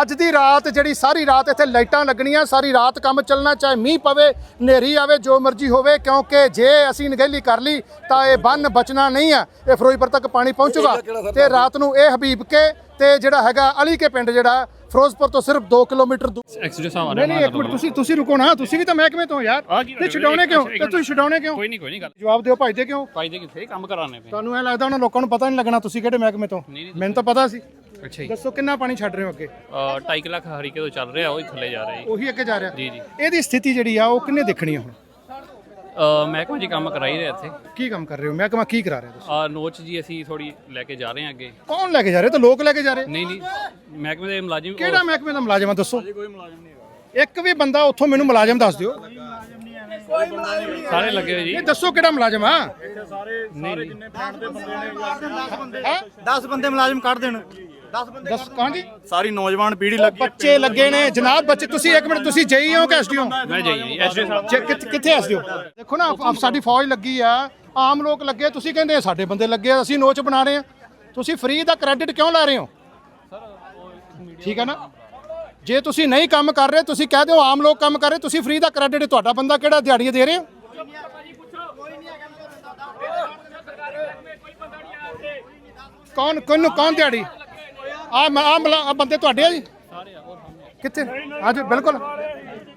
ਅੱਜ ਦੀ ਰਾਤ ਜਿਹੜੀ ਸਾਰੀ ਰਾਤ ਇੱਥੇ ਲਾਈਟਾਂ ਲੱਗਣੀਆਂ ਸਾਰੀ ਰਾਤ ਕੰਮ ਚੱਲਣਾ ਚਾਹੇ ਮੀਂਹ ਪਵੇ ਹਨੇਰੀ ਆਵੇ ਜੋ ਮਰਜ਼ੀ ਹੋਵੇ ਕਿਉਂਕਿ ਜੇ ਅਸੀਂ ਨਗਹਿਲੀ ਕਰ ਲਈ ਤਾਂ ਇਹ ਬੰਨ ਬਚਣਾ ਨਹੀਂ ਆ। ਇਹ ਫਿਰੋਜ਼ਪੁਰ ਤੱਕ ਪਾਣੀ ਪਹੁੰਚੂਗਾ ਤੇ ਰਾਤ ਨੂੰ ਇਹ ਹਬੀਬ ਕੇ ਤੇ ਜਿਹੜਾ ਹੈਗਾ ਅਲੀ ਕੇ ਪਿੰਡ ਜਿਹੜਾ ਫਿਰੋਜ਼ਪੁਰ ਤੋਂ ਸਿਰਫ 2 ਕਿਲੋਮੀਟਰ ਦੂਰ ਐਕਸੀਡੈਂਟ ਸਾਹਿਬ ਆ ਨਹੀਂ ਨਹੀਂ ਇੱਕ ਮਿੰਟ ਤੁਸੀਂ ਤੁਸੀਂ ਰੁਕੋ ਨਾ ਤੁਸੀਂ ਵੀ ਤਾਂ ਮਹਿਕਮੇ ਤੋਂ ਯਾਰ। ਤੇ ਛਡਾਉਣੇ ਕਿਉਂ? ਤੇ ਤੁਸੀਂ ਛਡਾਉਣੇ ਕਿਉਂ? ਕੋਈ ਨਹੀਂ ਕੋਈ ਨਹੀਂ ਗੱਲ ਜਵਾਬ ਦਿਓ ਭਾਈ ਦੇ ਕਿਉਂ? ਭਾਈ ਦੇ ਕਿੱਥੇ ਕੰਮ ਕਰਾਣੇ ਪਏ? ਤੁਹਾਨੂੰ ਐ ਲੱਗਦਾ ਉਹਨਾਂ ਲੋਕਾਂ ਨੂੰ ਪਤਾ ਨਹੀਂ ਲੱਗਣਾ ਤੁਸੀਂ ਕਿਹੜੇ ਮਹਿਕਮੇ ਤੋਂ? ਮੈਨੂੰ ਤਾਂ ਪਤਾ ਸੀ। ਅੱਛਾ ਜੀ। ਦੱਸੋ ਕਿੰਨਾ ਪਾਣੀ ਛੱਡ ਰਹੇ ਹੋ ਅੱਗੇ? 2.5 ਲੱਖ ਹਰੀਕੇ ਤੋਂ ਚੱਲ ਰਿਹਾ ਉਹ ਹੀ ਥੱਲੇ ਜਾ ਰਿਹਾ ਜੀ। ਉਹੀ ਅੱਗੇ ਜਾ ਰਿਹਾ। ਜੀ ਜੀ। ਇਹਦੀ ਸਥਿਤੀ ਜਿਹੜੀ ਆ ਉਹ ਕਿੰਨੇ ਦੇਖਣੀ ਆ ਹੁਣ? ਅ, ਮਹਿਕਮਾ ਜੀ ਕੰਮ ਕਰਾ ਹੀ ਰਿਹਾ ਇੱਥੇ। ਕੀ ਕੰਮ ਕਰ ਰਹੇ ਹੋ? ਮਹਿਕਮਾ ਕੀ ਕਰਾ ਰਿਹਾ ਤੁਸੀਂ? ਆ ਨੋਚ ਜੀ ਅਸੀਂ ਥੋੜੀ ਲੈ ਕੇ ਜਾ ਰਹੇ ਹਾਂ ਅੱਗੇ। ਕੌਣ ਲੈ ਕੇ ਜਾ ਰਹੇ ਤਾਂ ਲੋਕ ਲੈ ਕੇ ਜਾ ਰਹੇ? ਨਹੀਂ ਨਹੀਂ। ਮਹਿਕਮੇ ਦੇ ਮੁਲਾਜ਼ਮ ਕਿਹੜਾ ਮਹਿਕਮੇ ਦਾ ਮੁਲਾਜ਼ਮ ਆ ਦੱਸੋ? ਕੋਈ ਮੁਲਾਜ਼ਮ ਨਹੀਂ ਇੱਕ ਵੀ ਬੰਦਾ ਉੱਥੋਂ ਮੈਨੂੰ ਮੁਲਾਜ਼ਮ ਦੱਸ ਦਿਓ। ਸਾਰੇ ਲੱਗੇ ਹੋਏ ਜੀ। ਇਹ ਦੱਸੋ ਕਿਹੜਾ ਮੁਲਾਜ਼ਮ ਆ? ਨਹੀਂ ਨਹੀਂ। 10 ਬੰਦੇ ਮੁਲਾਜ਼ਮ ਕੱਢ ਦੇਣ। 10 ਬੰਦੇ ਦੱਸ ਕੌਣ ਜੀ ਸਾਰੀ ਨੌਜਵਾਨ ਪੀੜ੍ਹੀ ਲੱਗੀ ਬੱਚੇ ਲੱਗੇ ਨੇ। ਜਨਾਬ ਬੱਚੇ ਤੁਸੀਂ ਇੱਕ ਮਿੰਟ ਤੁਸੀਂ ਜਈ ਹੋ ਕਿ ਐਸਡੀਓ? ਮੈਂ ਜਾਈ ਐਸਡੀ ਸਾਹਿਬ। ਜੇ ਕਿੱਥੇ- ਕਿੱਥੇ ਐਸਡੀਓ? ਦੇਖੋ ਨਾ ਆਪ- ਸਾਡੀ ਫੌਜ ਲੱਗੀ ਆ। ਆਮ ਲੋਕ ਲੱਗੇ ਤੁਸੀਂ ਕਹਿੰਦੇ ਸਾਡੇ ਬੰਦੇ ਲੱਗੇ ਆ, ਅਸੀਂ ਨੋਚ ਬਣਾ ਰਹੇ ਆ। ਤੁਸੀਂ ਫ੍ਰੀ ਦਾ ਕ੍ਰੈਡਿਟ ਕਿਉਂ ਲੈ ਰਹੇ ਹੋ? ਠੀਕ ਹੈ ਨਾ? ਜੇ ਤੁਸੀਂ ਨਹੀਂ ਕੰਮ ਕਰ ਰਹੇ ਤੁਸੀਂ ਕਹਿ ਦਿਓ ਆਮ ਲੋਕ ਕੰਮ ਕਰ ਰਹੇ ਤੁਸੀਂ ਫ੍ਰੀ ਦਾ ਕ੍ਰੈਡਿਟ ਤੁਹਾਡਾ ਬੰਦਾ ਕਿਹੜਾ ਦਿਹਾੜੀਆਂ ਦੇ ਰਹੇ? ਹੋ ਕੌਣ ਕੋਨੂੰ ਕੌਣ ਦਿਹਾੜੀ? ਆ ਆ ਬੰਦੇ ਤੁਹਾਡੇ ਆ ਜੀ? ਕਿੱਥੇ? ਹਾਂਜੀ ਬਿਲਕੁਲ।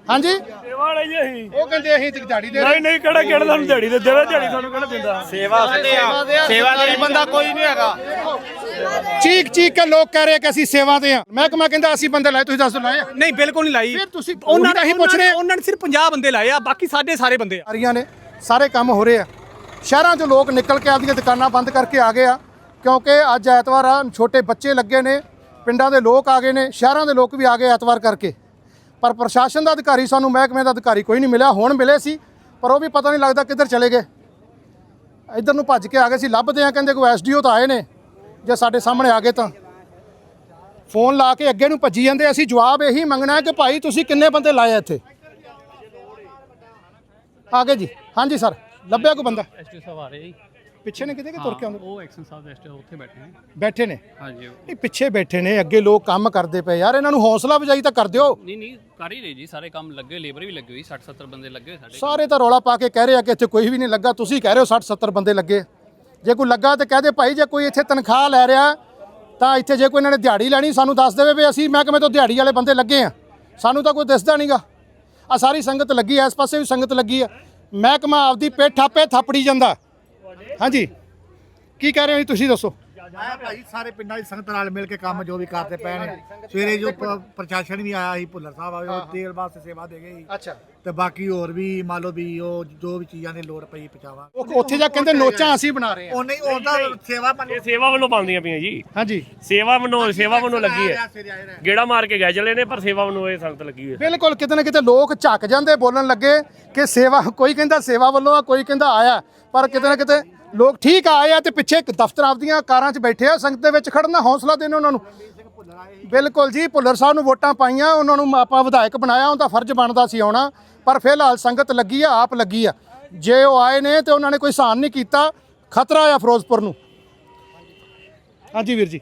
ਹਾਂਜੀ? ਵਾਲੇ ਜੀ ਅਸੀਂ ਉਹ ਕਹਿੰਦੇ ਅਸੀਂ ਤੇ ਦਿਹਾੜੀ ਦੇ ਨਹੀਂ ਨਹੀਂ ਕਿਹੜਾ ਕਿਹੜਾ ਸਾਨੂੰ ਦਿਹਾੜੀ ਦੇ ਦੇਵੇ ਦਿਹਾੜੀ ਸਾਨੂੰ ਕਿਹੜਾ ਦਿੰਦਾ? ਸੇਵਾਦਾਰੀ ਬੰਦਾ ਕੋਈ ਨਹੀਂ ਹੈਗਾ। ਚੀਕ ਚੀਕ ਕੇ ਲੋਕ ਕਹਿ ਰਹੇ ਕਿ ਅਸੀਂ ਸੇਵਾ ਤੇ ਆ। ਮਹਿਕਮਾ ਕਹਿੰਦਾ ਅਸੀਂ ਬੰਦੇ ਲਾਏ ਤੁਸੀਂ ਦੱਸ ਲਾਏ ਆ? ਨਹੀਂ ਬਿਲਕੁਲ ਨਹੀਂ ਲਾਈ। ਫਿਰ ਤੁਸੀਂ ਉਹਨਾਂ ਦਾ ਹੀ ਪੁੱਛ ਰਹੇ। ਉਹਨਾਂ ਨੇ ਸਿਰਫ 50 ਬੰਦੇ ਲਾਏ ਆ ਬਾਕੀ ਸਾਡੇ ਸਾਰੇ ਬੰਦੇ ਆ। ਸਾਰੀਆਂ ਨੇ ਸਾਰੇ ਕੰਮ ਹੋ ਰਹੇ ਆ। ਸ਼ਹਿਰਾਂ 'ਚੋਂ ਲੋਕ ਨਿਕਲ ਕੇ ਆਪਦੀਆਂ ਦੁਕਾਨਾਂ ਬੰਦ ਕਰਕੇ ਆ ਗਏ ਆ। ਕਿਉਂਕਿ ਅੱਜ ਐਤਵਾਰ ਆ, ਛੋਟੇ ਬੱਚੇ ਲੱਗੇ ਨੇ, ਪਿੰਡਾਂ ਦੇ ਲੋਕ ਆ ਗਏ ਨੇ, ਸ਼ਹਿਰਾਂ ਦੇ ਲੋਕ ਵੀ ਆ ਗਏ ਐਤਵਾਰ ਕਰਕੇ। ਪਰ ਪ੍ਰਸ਼ਾਸਨ ਦਾ ਅਧਿਕਾਰੀ, ਸਾਨੂੰ ਮਹਿਕਮੇ ਦਾ ਅਧਿਕਾਰੀ ਕੋਈ ਨਹੀਂ ਮਿਲਿਆ, ਹੁਣ ਮਿਲੇ ਸੀ, ਪਰ ਉਹ ਵੀ ਪਤਾ ਨਹੀਂ ਲੱਗਦਾ ਕਿੱਧਰ ਚਲੇ ਗਏ। ਇੱਧਰ ਨੂੰ ਭੱਜ ਕੇ ਆ ਗਏ ਸੀ, ਲੱਭਦੇ ਆ, ਕਹਿੰਦੇ ਕੋਈ ਐਸਡੀਓ ਤਾਂ ਆਏ ਨੇ, ਜੇ ਸਾਡੇ ਸਾਹਮਣੇ ਆ ਗਏ ਤਾਂ। ਫੋਨ ਲਾ ਕੇ ਅੱਗੇ ਨੂੰ ਭੱਜੀ ਜਾਂਦੇ, ਅਸੀਂ ਜਵਾਬ ਇਹੀ ਮੰਗਣਾ ਹੈ ਕਿ ਭਾਈ ਤੁਸੀਂ ਕਿੰਨੇ ਬੰਦੇ ਲਾਏ ਇੱਥੇ? ਆ ਗਏ ਜੀ। ਹਾਂਜੀ, ਸਰ, ਲੱਭਿਆ ਕੋਈ ਬੰਦਾ? ਐਸਡੀ ਸਾਹਿਬ ਆ ਰਹੇ ਜੀ। ਪਿੱਛੇ ਨੇ ਕਿਤੇ ਕਿ ਤੁਰ ਕੇ ਆਉਂਦੇ? ਉਹ ਐਕਸ਼ਨ ਸਾਹਿਬ ਦੇ ਐਸਡੀ ਉੱਥੇ ਬੈਠੇ ਨੇ। ਬੈਠੇ ਨੇ? ਹਾਂਜੀ ਉਹ- ਇਹ ਪਿੱਛੇ ਬੈਠੇ ਨੇ ਅੱਗੇ ਲੋਕ ਕੰਮ ਕਰਦੇ ਪਏ। ਯਾਰ ਇਹਨਾਂ ਨੂੰ ਹੌਸਲਾ ਵਜਾਈ ਤਾਂ ਕਰ ਦਿਓ। ਨਹੀਂ ਨਹੀਂ ਕਰ ਹੀ ਰਹੇ ਜੀ ਸਾਰੇ ਕੰਮ ਲੱਗੇ ਲੇਬਰ ਵੀ ਲੱਗੀ ਹੋਈ 60 70 ਬੰਦੇ ਲੱਗੇ ਹੋਏ ਸਾਡੇ। ਸਾਰੇ ਤਾਂ ਰੌਲਾ ਪਾ ਕੇ ਕਹਿ ਰਹੇ ਆ ਕਿ ਇੱਥੇ ਕੋਈ ਵੀ ਨਹੀਂ ਲੱਗਾ ਤੁਸੀਂ ਕਹਿ ਰਹੇ ਹੋ 60 70 ਬੰਦੇ ਲੱਗੇ। ਜੇ ਕੋਈ ਲੱਗਾ ਤੇ ਕਹਦੇ ਭਾਈ ਜੇ ਕੋਈ ਇੱਥੇ ਤਨਖਾਹ ਲੈ ਰਿਹਾ ਤਾਂ ਇੱਥੇ ਜੇ ਕੋਈ ਇਹਨਾਂ ਨੇ ਦਿਹਾੜੀ ਲੈਣੀ ਸਾਨੂੰ ਦੱਸ ਦੇਵੇ ਵੀ ਅਸੀਂ ਮਹਿਕਮੇ ਤੋਂ ਦਿਹਾੜੀ ਵਾਲੇ ਬੰਦੇ ਲੱਗੇ ਆ। ਸਾਨੂੰ ਤਾਂ ਕੋਈ ਦਿਸਦਾ ਨਹੀਂਗਾ ਆ ਸਾਰੀ ਸੰਗਤ ਲੱਗੀ ਐ ਇਸ ਪਾਸੇ ਵੀ ਸੰਗਤ ਲੱਗੀ ਆ। ਮਹਿਕਮਾ ਆਪਦੀ ਪੇਠ ਥਾਪੇ ਥਾਪੜੀ ਜਾਂਦਾ। ਹਾਂਜੀ। ਕੀ ਕਹਿ ਰਹੇ ਹੋ ਜੀ ਤੁਸੀਂ ਦੱਸੋ? ਆਇਆ ਭਾਈ ਸਾਰੇ ਪਿੰਡਾਂ ਦੀ ਸੰਗਤ ਨਾਲ ਮਿਲ ਕੇ ਕੰਮ ਜੋ ਵੀ ਕਰਦੇ ਪਏ ਨੇ ਸਵੇਰੇ ਜੋ ਪ- ਪ੍ਰਸ਼ਾਸਨ ਵੀ ਆਇਆ ਸੀ ਭੁੱਲਰ ਸਾਹਿਬ ਆਏ ਉਹ ਤੇਲ ਵਾਸਤੇ ਸੇਵਾ ਦੇ ਗਏ ਸੀ। ਅੱਛਾ। ਤੇ ਬਾਕੀ ਹੋਰ ਵੀ ਮੰਨ ਲਓ ਵੀ ਉਹ ਜੋ ਵੀ ਚੀਜ਼ਾਂ ਦੀ ਲੋੜ ਪਈ ਪਚਾਵਾ ਉੱਥੇ ਜਾ ਕੇ ਕਹਿੰਦੇ ਨੋਚਾਂ ਅਸੀਂ ਬਣਾ ਰਹੇ ਆ ਉਹ ਨਹੀਂ ਉਹਦਾ ਸੇਵਾ ਮੰਨ ਇਹ ਸੇਵਾ ਵੱਲੋਂ ਪਾਉਂਦੀਆਂ ਪਈਆਂ ਜੀ। ਹਾਂਜੀ। ਸੇਵਾ ਵੱਲੋਂ ਸੇਵਾ ਵੱਲੋਂ ਲੱਗੀ ਹੈ। ਸਵੇਰੇ ਆਏ ਨੇ। ਗੇੜਾ ਮਾਰ ਕੇ ਗਏ ਚਲੇ ਨੇ ਪਰ ਸੇਵਾ ਵੱਲੋਂ ਇਹ ਸੰਗਤ ਲੱਗੀ ਹੋਈ ਹੈ। ਬਿਲਕੁਲ ਕਿਤੇ ਨਾ ਕਿਤੇ ਲੋਕ ਝੱਕ ਜਾਂਦੇ ਬੋਲਣ ਲੱਗੇ ਕਿ ਸੇਵਾ ਕੋਈ ਕਹਿੰਦਾ ਸੇਵਾ ਵੱਲੋਂ ਆ ਕੋਈ ਕਹਿੰਦਾ ਆਇਆ। ਪਰ ਕਿਤੇ ਨਾ ਕਿਤੇ ਲੋਕ ਠੀਕ ਆਏ ਆ ਤੇ ਪਿੱਛੇ ਇੱਕ ਦਫ਼ਤਰ ਆਪਦੀਆਂ ਕਾਰਾਂ 'ਚ ਬੈਠੇ ਆ, ਸੰਗਤ ਦੇ ਵਿੱਚ ਖੜਨ ਦਾ ਹੌਸਲਾ ਦੇਣ ਉਹਨਾਂ ਨੂੰ। ਬਿਲਕੁਲ ਜੀ, ਭੁੱਲਰ ਸਾਹਿਬ ਨੂੰ ਵੋਟਾਂ ਪਾਈਆਂ, ਉਹਨਾਂ ਨੂੰ ਆਪਾਂ ਵਿਧਾਇਕ ਬਣਾਇਆ, ਉਹਦਾ ਫਰਜ਼ ਬਣਦਾ ਸੀ ਆਉਣਾ। ਪਰ ਫਿਲਹਾਲ ਸੰਗਤ ਲੱਗੀ ਆ, ਆਪ ਲੱਗੀ ਆ। ਜੇ ਉਹ ਆਏ ਨੇ ਤੇ ਉਹਨਾਂ ਨੇ ਕੋਈ ਸਹਾਨ ਨਹੀਂ ਕੀਤਾ, ਖਤਰਾ ਆ ਫਿਰੋਜ਼ਪੁਰ ਨੂੰ। ਹਾਂਜੀ ਵੀਰ ਜੀ,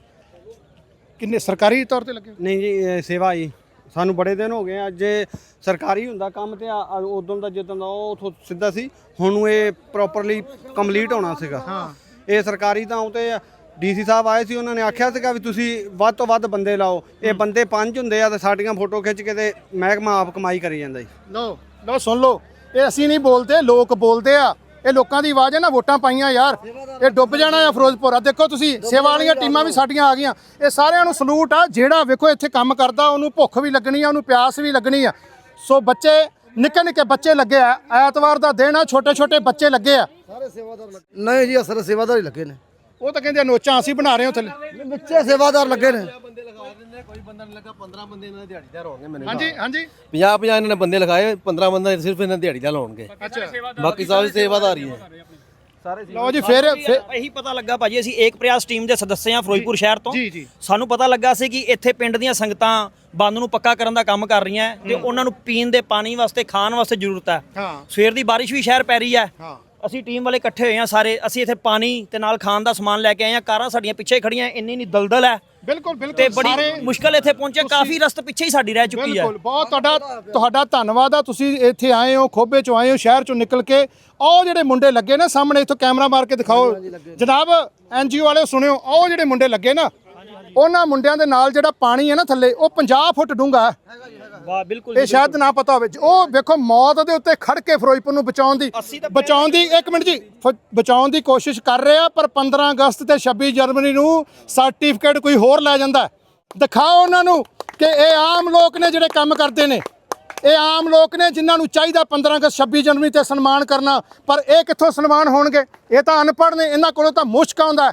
ਕਿੰਨੇ ਸਰਕਾਰੀ ਤੌਰ ਤੇ ਲੱਗੇ ਨਹੀਂ ਜੀ ਸੇਵਾ ਜੀ। ਸਾਨੂੰ ਬੜੇ ਦਿਨ ਹੋ ਗਏ ਆ ਜੇ ਸਰਕਾਰੀ ਹੁੰਦਾ ਕੰਮ ਤੇ ਉਦੋਂ ਦਾ ਜਦੋਂ ਦਾ ਉਹ ਉੱਥੋਂ ਸਿੱਧਾ ਸੀ ਹੁਣ ਨੂੰ ਇਹ ਪ੍ਰੋਪਰਲੀ ਕੰਪਲੀਟ ਹੋਣਾ ਸੀਗਾ। ਹਾਂ। ਇਹ ਸਰਕਾਰੀ ਤਾਂ ਉਤੇ ਡੀਸੀ ਸਾਹਿਬ ਆਏ ਸੀ ਉਹਨਾਂ ਨੇ ਆਖਿਆ ਸੀਗਾ ਵੀ ਤੁਸੀਂ ਵੱਧ ਤੋਂ ਵੱਧ ਬੰਦੇ ਲਾਓ। ਇਹ ਬੰਦੇ ਪੰਜ ਹੁੰਦੇ ਆ ਤੇ ਸਾਡੀਆਂ ਫੋਟੋ ਖਿੱਚ ਕੇ ਤੇ ਮਹਿਕਮਾ ਆਪ ਕਮਾਈ ਕਰੀ ਜਾਂਦਾ ਜੀ। ਲੋ ਲੋ ਸੁਣ ਲੋ ਇਹ ਅਸੀਂ ਨਹੀਂ ਬੋਲਦੇ ਲੋਕ ਬੋਲਦੇ ਆ। ਇਹ ਲੋਕਾਂ ਦੀ ਆਵਾਜ਼ ਹੈ ਨਾ ਵੋਟਾਂ ਪਾਈਆਂ ਯਾਰ। ਇਹ ਡੁੱਬ ਜਾਣਾ ਆ ਫਿਰੋਜ਼ਪੁਰ। ਆ ਦੇਖੋ ਤੁਸੀਂ ਸੇਵਾ ਵਾਲੀਆਂ ਟੀਮਾਂ ਵੀ ਸਾਡੀਆਂ ਆ ਗਈਆਂ। ਇਹ ਸਾਰਿਆਂ ਨੂੰ ਸਲੂਟ ਆ ਜਿਹੜਾ ਵੇਖੋ ਇੱਥੇ ਕੰਮ ਕਰਦਾ ਉਹਨੂੰ ਭੁੱਖ ਵੀ ਲੱਗਣੀ ਆ ਉਹਨੂੰ ਪਿਆਸ ਵੀ ਲੱਗਣੀ ਆ। ਸੋ ਬੱਚੇ ਨਿੱਕੇ ਨਿੱਕੇ ਬੱਚੇ ਲੱਗੇ ਆ। ਐਤਵਾਰ ਦਾ ਦਿਨ ਆ ਛੋਟੇ ਛੋਟੇ ਬੱਚੇ ਲੱਗੇ ਆ। ਨਹੀਂ ਜੀ ਅਸਰ ਸੇਵਾਦਾਰ ਹੀ ਲੱਗੇ ਨੇ। ਉਹ ਤਾਂ ਕਹਿੰਦੇ ਨੋਚਾਂ ਅਸੀਂ ਬਣਾ ਰਹੇ ਹਾਂ ਥੱਲੇ। ਬੱਚੇ ਸੇਵਾਦਾਰ ਲੱਗੇ ਨੇ। ਹਾਂਜੀ ਹਾਂਜੀ। 50 50 ਇਹਨਾਂ ਨੇ ਬੰਦੇ ਲਗਾਏ 15 ਬੰਦੇ ਸਿਰਫ ਇਹਨਾਂ ਦਿਹਾੜੀ ਦਾ ਲਾਉਣਗੇ ਅੱਛਾ। ਬਾਕੀ ਸਾਰੇ ਸੇਵਾਦਾਰ ਹੀ ਹੈ ਲਓ ਜੀ ਫਿਰ ਇਹੀ ਪਤਾ ਲੱਗਾ ਭਾਜੀ ਅਸੀਂ ਏਕ ਪ੍ਰਯਾਸ ਟੀਮ ਦੇ ਸਦੱਸਿਆ ਹਾਂ ਫਿਰੋਜ਼ਪੁਰ ਸ਼ਹਿਰ ਤੋਂ। ਜੀ, ਜੀ। ਸਾਨੂੰ ਪਤਾ ਲੱਗਾ ਸੀ ਕਿ ਇੱਥੇ ਪਿੰਡ ਦੀਆਂ ਸੰਗਤਾਂ ਬੰਦ ਨੂੰ ਪੱਕਾ ਕਰਨ ਦਾ ਕੰਮ ਕਰ ਰਹੀਆਂ ਤੇ ਉਹਨਾਂ ਨੂੰ ਪੀਣ ਦੇ ਪਾਣੀ ਵਾਸਤੇ ਖਾਣ ਵਾਸਤੇ ਜ਼ਰੂਰਤ ਹੈ। ਹਾਂ। ਸਵੇਰ ਦੀ ਬਾਰਿਸ਼ ਵੀ ਸ਼ਹਿਰ ਪੈ ਰਹੀ ਹੈ। ਹਾਂ। ਅਸੀਂ ਟੀਮ ਵਾਲੇ ਇਕੱਠੇ ਹੋਏ ਹਾਂ ਸਾਰੇ ਅਸੀਂ ਇੱਥੇ ਪਾਣੀ ਤੇ ਨਾਲ ਖਾਣ ਦਾ ਸਮਾਨ ਲੈ ਕੇ ਆਏ ਹਾਂ ਕਾਰਾਂ ਸਾਡੀਆਂ ਪਿੱਛੇ ਖੜੀਆਂ ਇੰਨੀ ਨਹੀਂ ਦਲਦਲ ਹੈ। ਬਿਲਕੁਲ ਤੇ ਬਿਲਕੁਲ ਬੜੀ ਮੁਸ਼ਕਲ ਇੱਥੇ ਪਹੁੰਚੇ ਕਾਫੀ ਰਸਤ ਪਿੱਛੇ ਹੀ ਸਾਡੀ ਰਹਿ ਚੁੱਕੀ ਹੈ। ਬਿਲਕੁਲ ਬਹੁਤ ਤੁਹਾਡਾ ਤੁਹਾਡਾ ਧੰਨਵਾਦ ਆ ਤੁਸੀਂ ਇੱਥੇ ਆਏ ਹੋ ਖੋਬੇ ਚੋਂ ਆਏ ਹੋ ਸ਼ਹਿਰ ਚੋਂ ਨਿਕਲ ਕੇ। ਉਹ ਜਿਹੜੇ ਮੁੰਡੇ ਲੱਗੇ ਨਾ ਸਾਹਮਣੇ ਇੱਥੋਂ ਕੈਮਰਾ ਮਾਰ ਕੇ ਦਿਖਾਓ। ਜਨਾਬ ਐਨਜੀਓ ਵਾਲੇ ਸੁਣਿਓ ਉਹ ਜਿਹੜੇ ਮੁੰਡੇ ਲੱਗੇ ਨਾ। ਉਹਨਾਂ ਮੁੰਡਿਆਂ ਦੇ ਨਾਲ ਜਿਹੜਾ ਪਾਣੀ ਹੈ ਨਾ ਥੱਲੇ ਉਹ 50 ਫੁੱਟ ਡੂੰਘਾ ਹੈ। ਵਾਹ ਬਿਲਕੁਲ ਇਹ ਸ਼ਾਇਦ ਨਾ ਪਤਾ ਹੋਵੇ। ਉਹ ਵੇਖੋ ਮੌਤ ਦੇ ਉੱਤੇ ਖੜ ਕੇ ਫਿਰੋਜ਼ਪੁਰ ਨੂੰ ਬਚਾਉਣ ਦੀ ਬਚਾਉਣ ਦੀ ਇੱਕ ਮਿੰਟ ਜੀ ਬਚਾਉਣ ਦੀ ਕੋਸ਼ਿਸ਼ ਕਰ ਰਹੇ ਆ ਪਰ 15 ਅਗਸਤ ਤੇ 26 ਜਨਵਰੀ ਨੂੰ ਸਰਟੀਫਿਕੇਟ ਕੋਈ ਹੋਰ ਲੈ ਜਾਂਦਾ। ਦਿਖਾਓ ਉਹਨਾਂ ਨੂੰ ਕਿ ਇਹ ਆਮ ਲੋਕ ਨੇ ਜਿਹੜੇ ਕੰਮ ਕਰਦੇ ਨੇ। ਇਹ ਆਮ ਲੋਕ ਨੇ ਜਿਨ੍ਹਾਂ ਨੂੰ ਚਾਹੀਦਾ 15 ਅਗਸਤ 26 ਜਨਵਰੀ ਤੇ ਸਨਮਾਨ ਕਰਨਾ। ਪਰ ਇਹ ਕਿੱਥੋਂ ਸਨਮਾਨ ਹੋਣਗੇ? ਇਹ ਤਾਂ ਅਨਪੜ੍ਹ ਨੇ ਇਹਨਾਂ ਕੋਲੋਂ ਤਾਂ ਮੁਸ਼ਕ ਆਉਂਦਾ।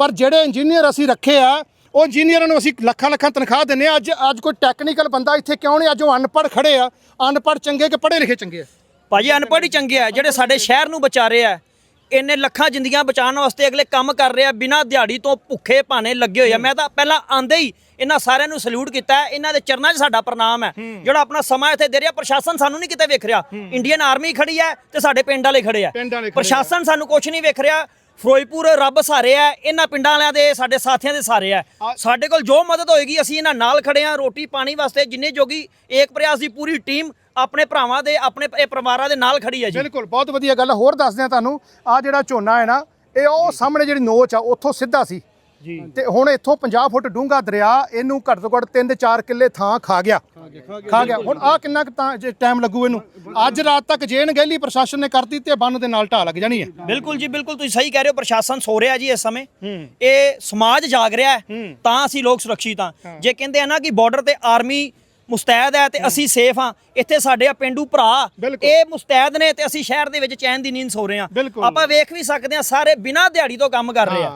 ਪਰ ਜਿਹੜੇ ਇੰਜੀਨੀਅਰ ਅਸੀਂ ਰੱਖੇ ਆ ਉਹ ਇੰਜੀਨੀਅਰਾਂ ਨੂੰ ਅਸੀਂ ਲੱਖਾਂ ਲੱਖਾਂ ਤਨਖਾਹ ਦਿੰਨੇ ਆ ਅੱਜ ਅੱਜ ਕੋਈ ਟੈਕਨੀਕਲ ਬੰਦਾ ਇੱਥੇ ਕਿਉਂ ਨਹੀਂ? ਅੱਜ ਉਹ ਅਨਪੜ੍ਹ ਖੜੇ ਆ। ਅਨਪੜ੍ਹ ਚੰਗੇ ਕਿ ਪੜ੍ਹੇ ਲਿਖੇ ਚੰਗੇ ਆ? ਭਾਜੀ ਅਨਪੜ੍ਹ ਹੀ ਚੰਗੇ ਆ। ਜਿਹੜੇ ਸਾਡੇ ਸ਼ਹਿਰ ਨੂੰ ਬਚਾ ਰਹੇ ਆ ਇੰਨੇ ਲੱਖਾਂ ਜ਼ਿੰਦਗੀਆਂ ਬਚਾਉਣ ਵਾਸਤੇ ਅਗਲੇ ਕੰਮ ਕਰ ਰਹੇ ਆ ਬਿਨਾਂ ਦਿਹਾੜੀ ਤੋਂ ਭੁੱਖੇ ਭਾਣੇ ਲੱਗੇ ਹੋਏ ਆ। ਮੈਂ ਤਾਂ ਪਹਿਲਾਂ ਆਂਦੇ ਹੀ ਇਹਨਾਂ ਸਾਰਿਆਂ ਨੂੰ ਸਲੂਟ ਕੀਤਾ ਹੈ। ਇਹਨਾਂ ਦੇ ਚਰਨਾਂ 'ਚ ਸਾਡਾ ਪ੍ਰਣਾਮ ਹੈ। ਜਿਹੜਾ ਆਪਣਾ ਸਮਾਂ ਇੱਥੇ ਦੇ ਰਿਹਾ ਪ੍ਰਸ਼ਾਸਨ ਸਾਨੂੰ ਨਹੀਂ ਕਿਤੇ ਵੇਖ ਰਿਹਾ। ਇੰਡੀਅਨ ਆਰਮੀ ਖੜੀ ਹੈ ਤੇ ਸਾਡੇ ਪਿੰਡ ਵਾਲੇ ਖੜੇ ਆ। ਪਿੰਡ ਵਾਲੇ ਖੜੇ ਆ। ਪ੍ਰਸ਼ਾਸਨ ਸਾਨੂੰ ਕੁਝ ਨਹੀਂ ਵੇਖ ਰਿਹਾ। ਫਿਰੋਜ਼ਪੁਰ ਰੱਬ ਸਾਰੇ ਆ ਇਹਨਾਂ ਪਿੰਡਾਂ ਵਾਲਿਆਂ ਦੇ ਸਾਡੇ ਸਾਥੀਆਂ ਦੇ ਸਾਰੇ ਆ। ਸਾਡੇ ਕੋਲ ਜੋ ਮਦਦ ਹੋਏਗੀ ਅਸੀਂ ਇਹਨਾਂ ਨਾਲ ਖੜੇ ਆ ਰੋਟੀ ਪਾਣੀ ਵਾਸਤੇ ਜਿੰਨੇ ਜੋਗੀ ਏਕ ਪ੍ਰਯਾਸ ਦੀ ਪੂਰੀ ਟੀਮ ਆਪਣੇ ਭਰਾਵਾਂ ਦੇ ਆਪਣੇ ਇਹ ਪਰਿਵਾਰਾਂ ਦੇ ਨਾਲ ਖੜੀ ਹੈ ਜੀ। ਬਿਲਕੁਲ ਬਹੁਤ ਵਧੀਆ ਗੱਲ। ਹੋਰ ਦੱਸਦੇ ਆ ਤੁਹਾਨੂੰ ਆ ਜਿਹੜਾ ਝੋਨਾ ਹੈ ਨਾ ਇਹ ਉਹ ਸਾਹਮਣੇ ਜਿਹੜੀ ਨੋਚ ਆ ਉੱਥੋਂ ਸਿੱਧਾ ਸੀ। ਤੇ ਹੁਣ ਇੱਥੋਂ 50 ਫੁੱਟ ਡੂੰਘਾ ਦਰਿਆ ਇਹਨੂੰ ਘੱਟ ਤੋਂ ਘੱਟ 3-4 ਕਿੱਲੇ ਥਾਂ ਖਾ ਗਿਆ। ਖਾ ਗਿਆ। ਹੁਣ ਆ ਕਿੰਨਾ ਟਾਈਮ ਲੱਗੂ ਇਹਨੂੰ। ਅੱਜ ਰਾਤ ਤੱਕ ਜੇਨ ਗਹਿਲੀ ਪ੍ਰਸ਼ਾਸਨ ਨੇ ਕਰਤੀ ਤੇ ਬੰਨ ਦੇ ਨਾਲ ਢਾਹ ਲੱਗ ਜਾਣੀ ਹੈ। ਬਿਲਕੁਲ ਜੀ ਬਿਲਕੁਲ। ਤੁਸੀਂ ਸਹੀ ਕਹਿ ਰਹੇ ਹੋ ਪ੍ਰਸ਼ਾਸਨ ਸੋ ਰਿਹਾ ਜੀ ਇਸ ਸਮੇਂ। ਇਹ ਸਮਾਜ ਜਾਗ ਰਿਹਾ ਹੈ ਤਾਂ ਅਸੀਂ ਲੋਕ ਸੁਰੱਖਿਅਤ ਹਾਂ। ਜੇ ਕਹਿੰਦੇ ਆ ਨਾ ਕਿ ਬਾਰਡਰ ਤੇ ਆਰਮੀ ਮੁਸਤੈਦ ਹੈ ਤੇ ਅਸੀਂ ਸੇਫ ਹਾਂ ਇੱਥੇ ਸਾਡੇ ਆ ਪਿੰਡੂ ਭਰਾ। ਇਹ ਮੁਸਤੈਦ ਨੇ ਤੇ ਅਸੀਂ ਸ਼ਹਿਰ ਦੇ ਵਿੱਚ ਚੈਨ ਦੀ ਨੀਂਦ ਸੋ ਰਹੇ ਬਿਲਕੁਲ। ਆਪਾਂ ਵੇਖ ਵੀ ਸਕਦੇ ਹਾਂ ਸਾਰੇ ਬਿਨਾਂ ਦਿਹਾੜੀ ਤੋਂ ਕੰਮ ਕਰ ਰਹੇ ਆ।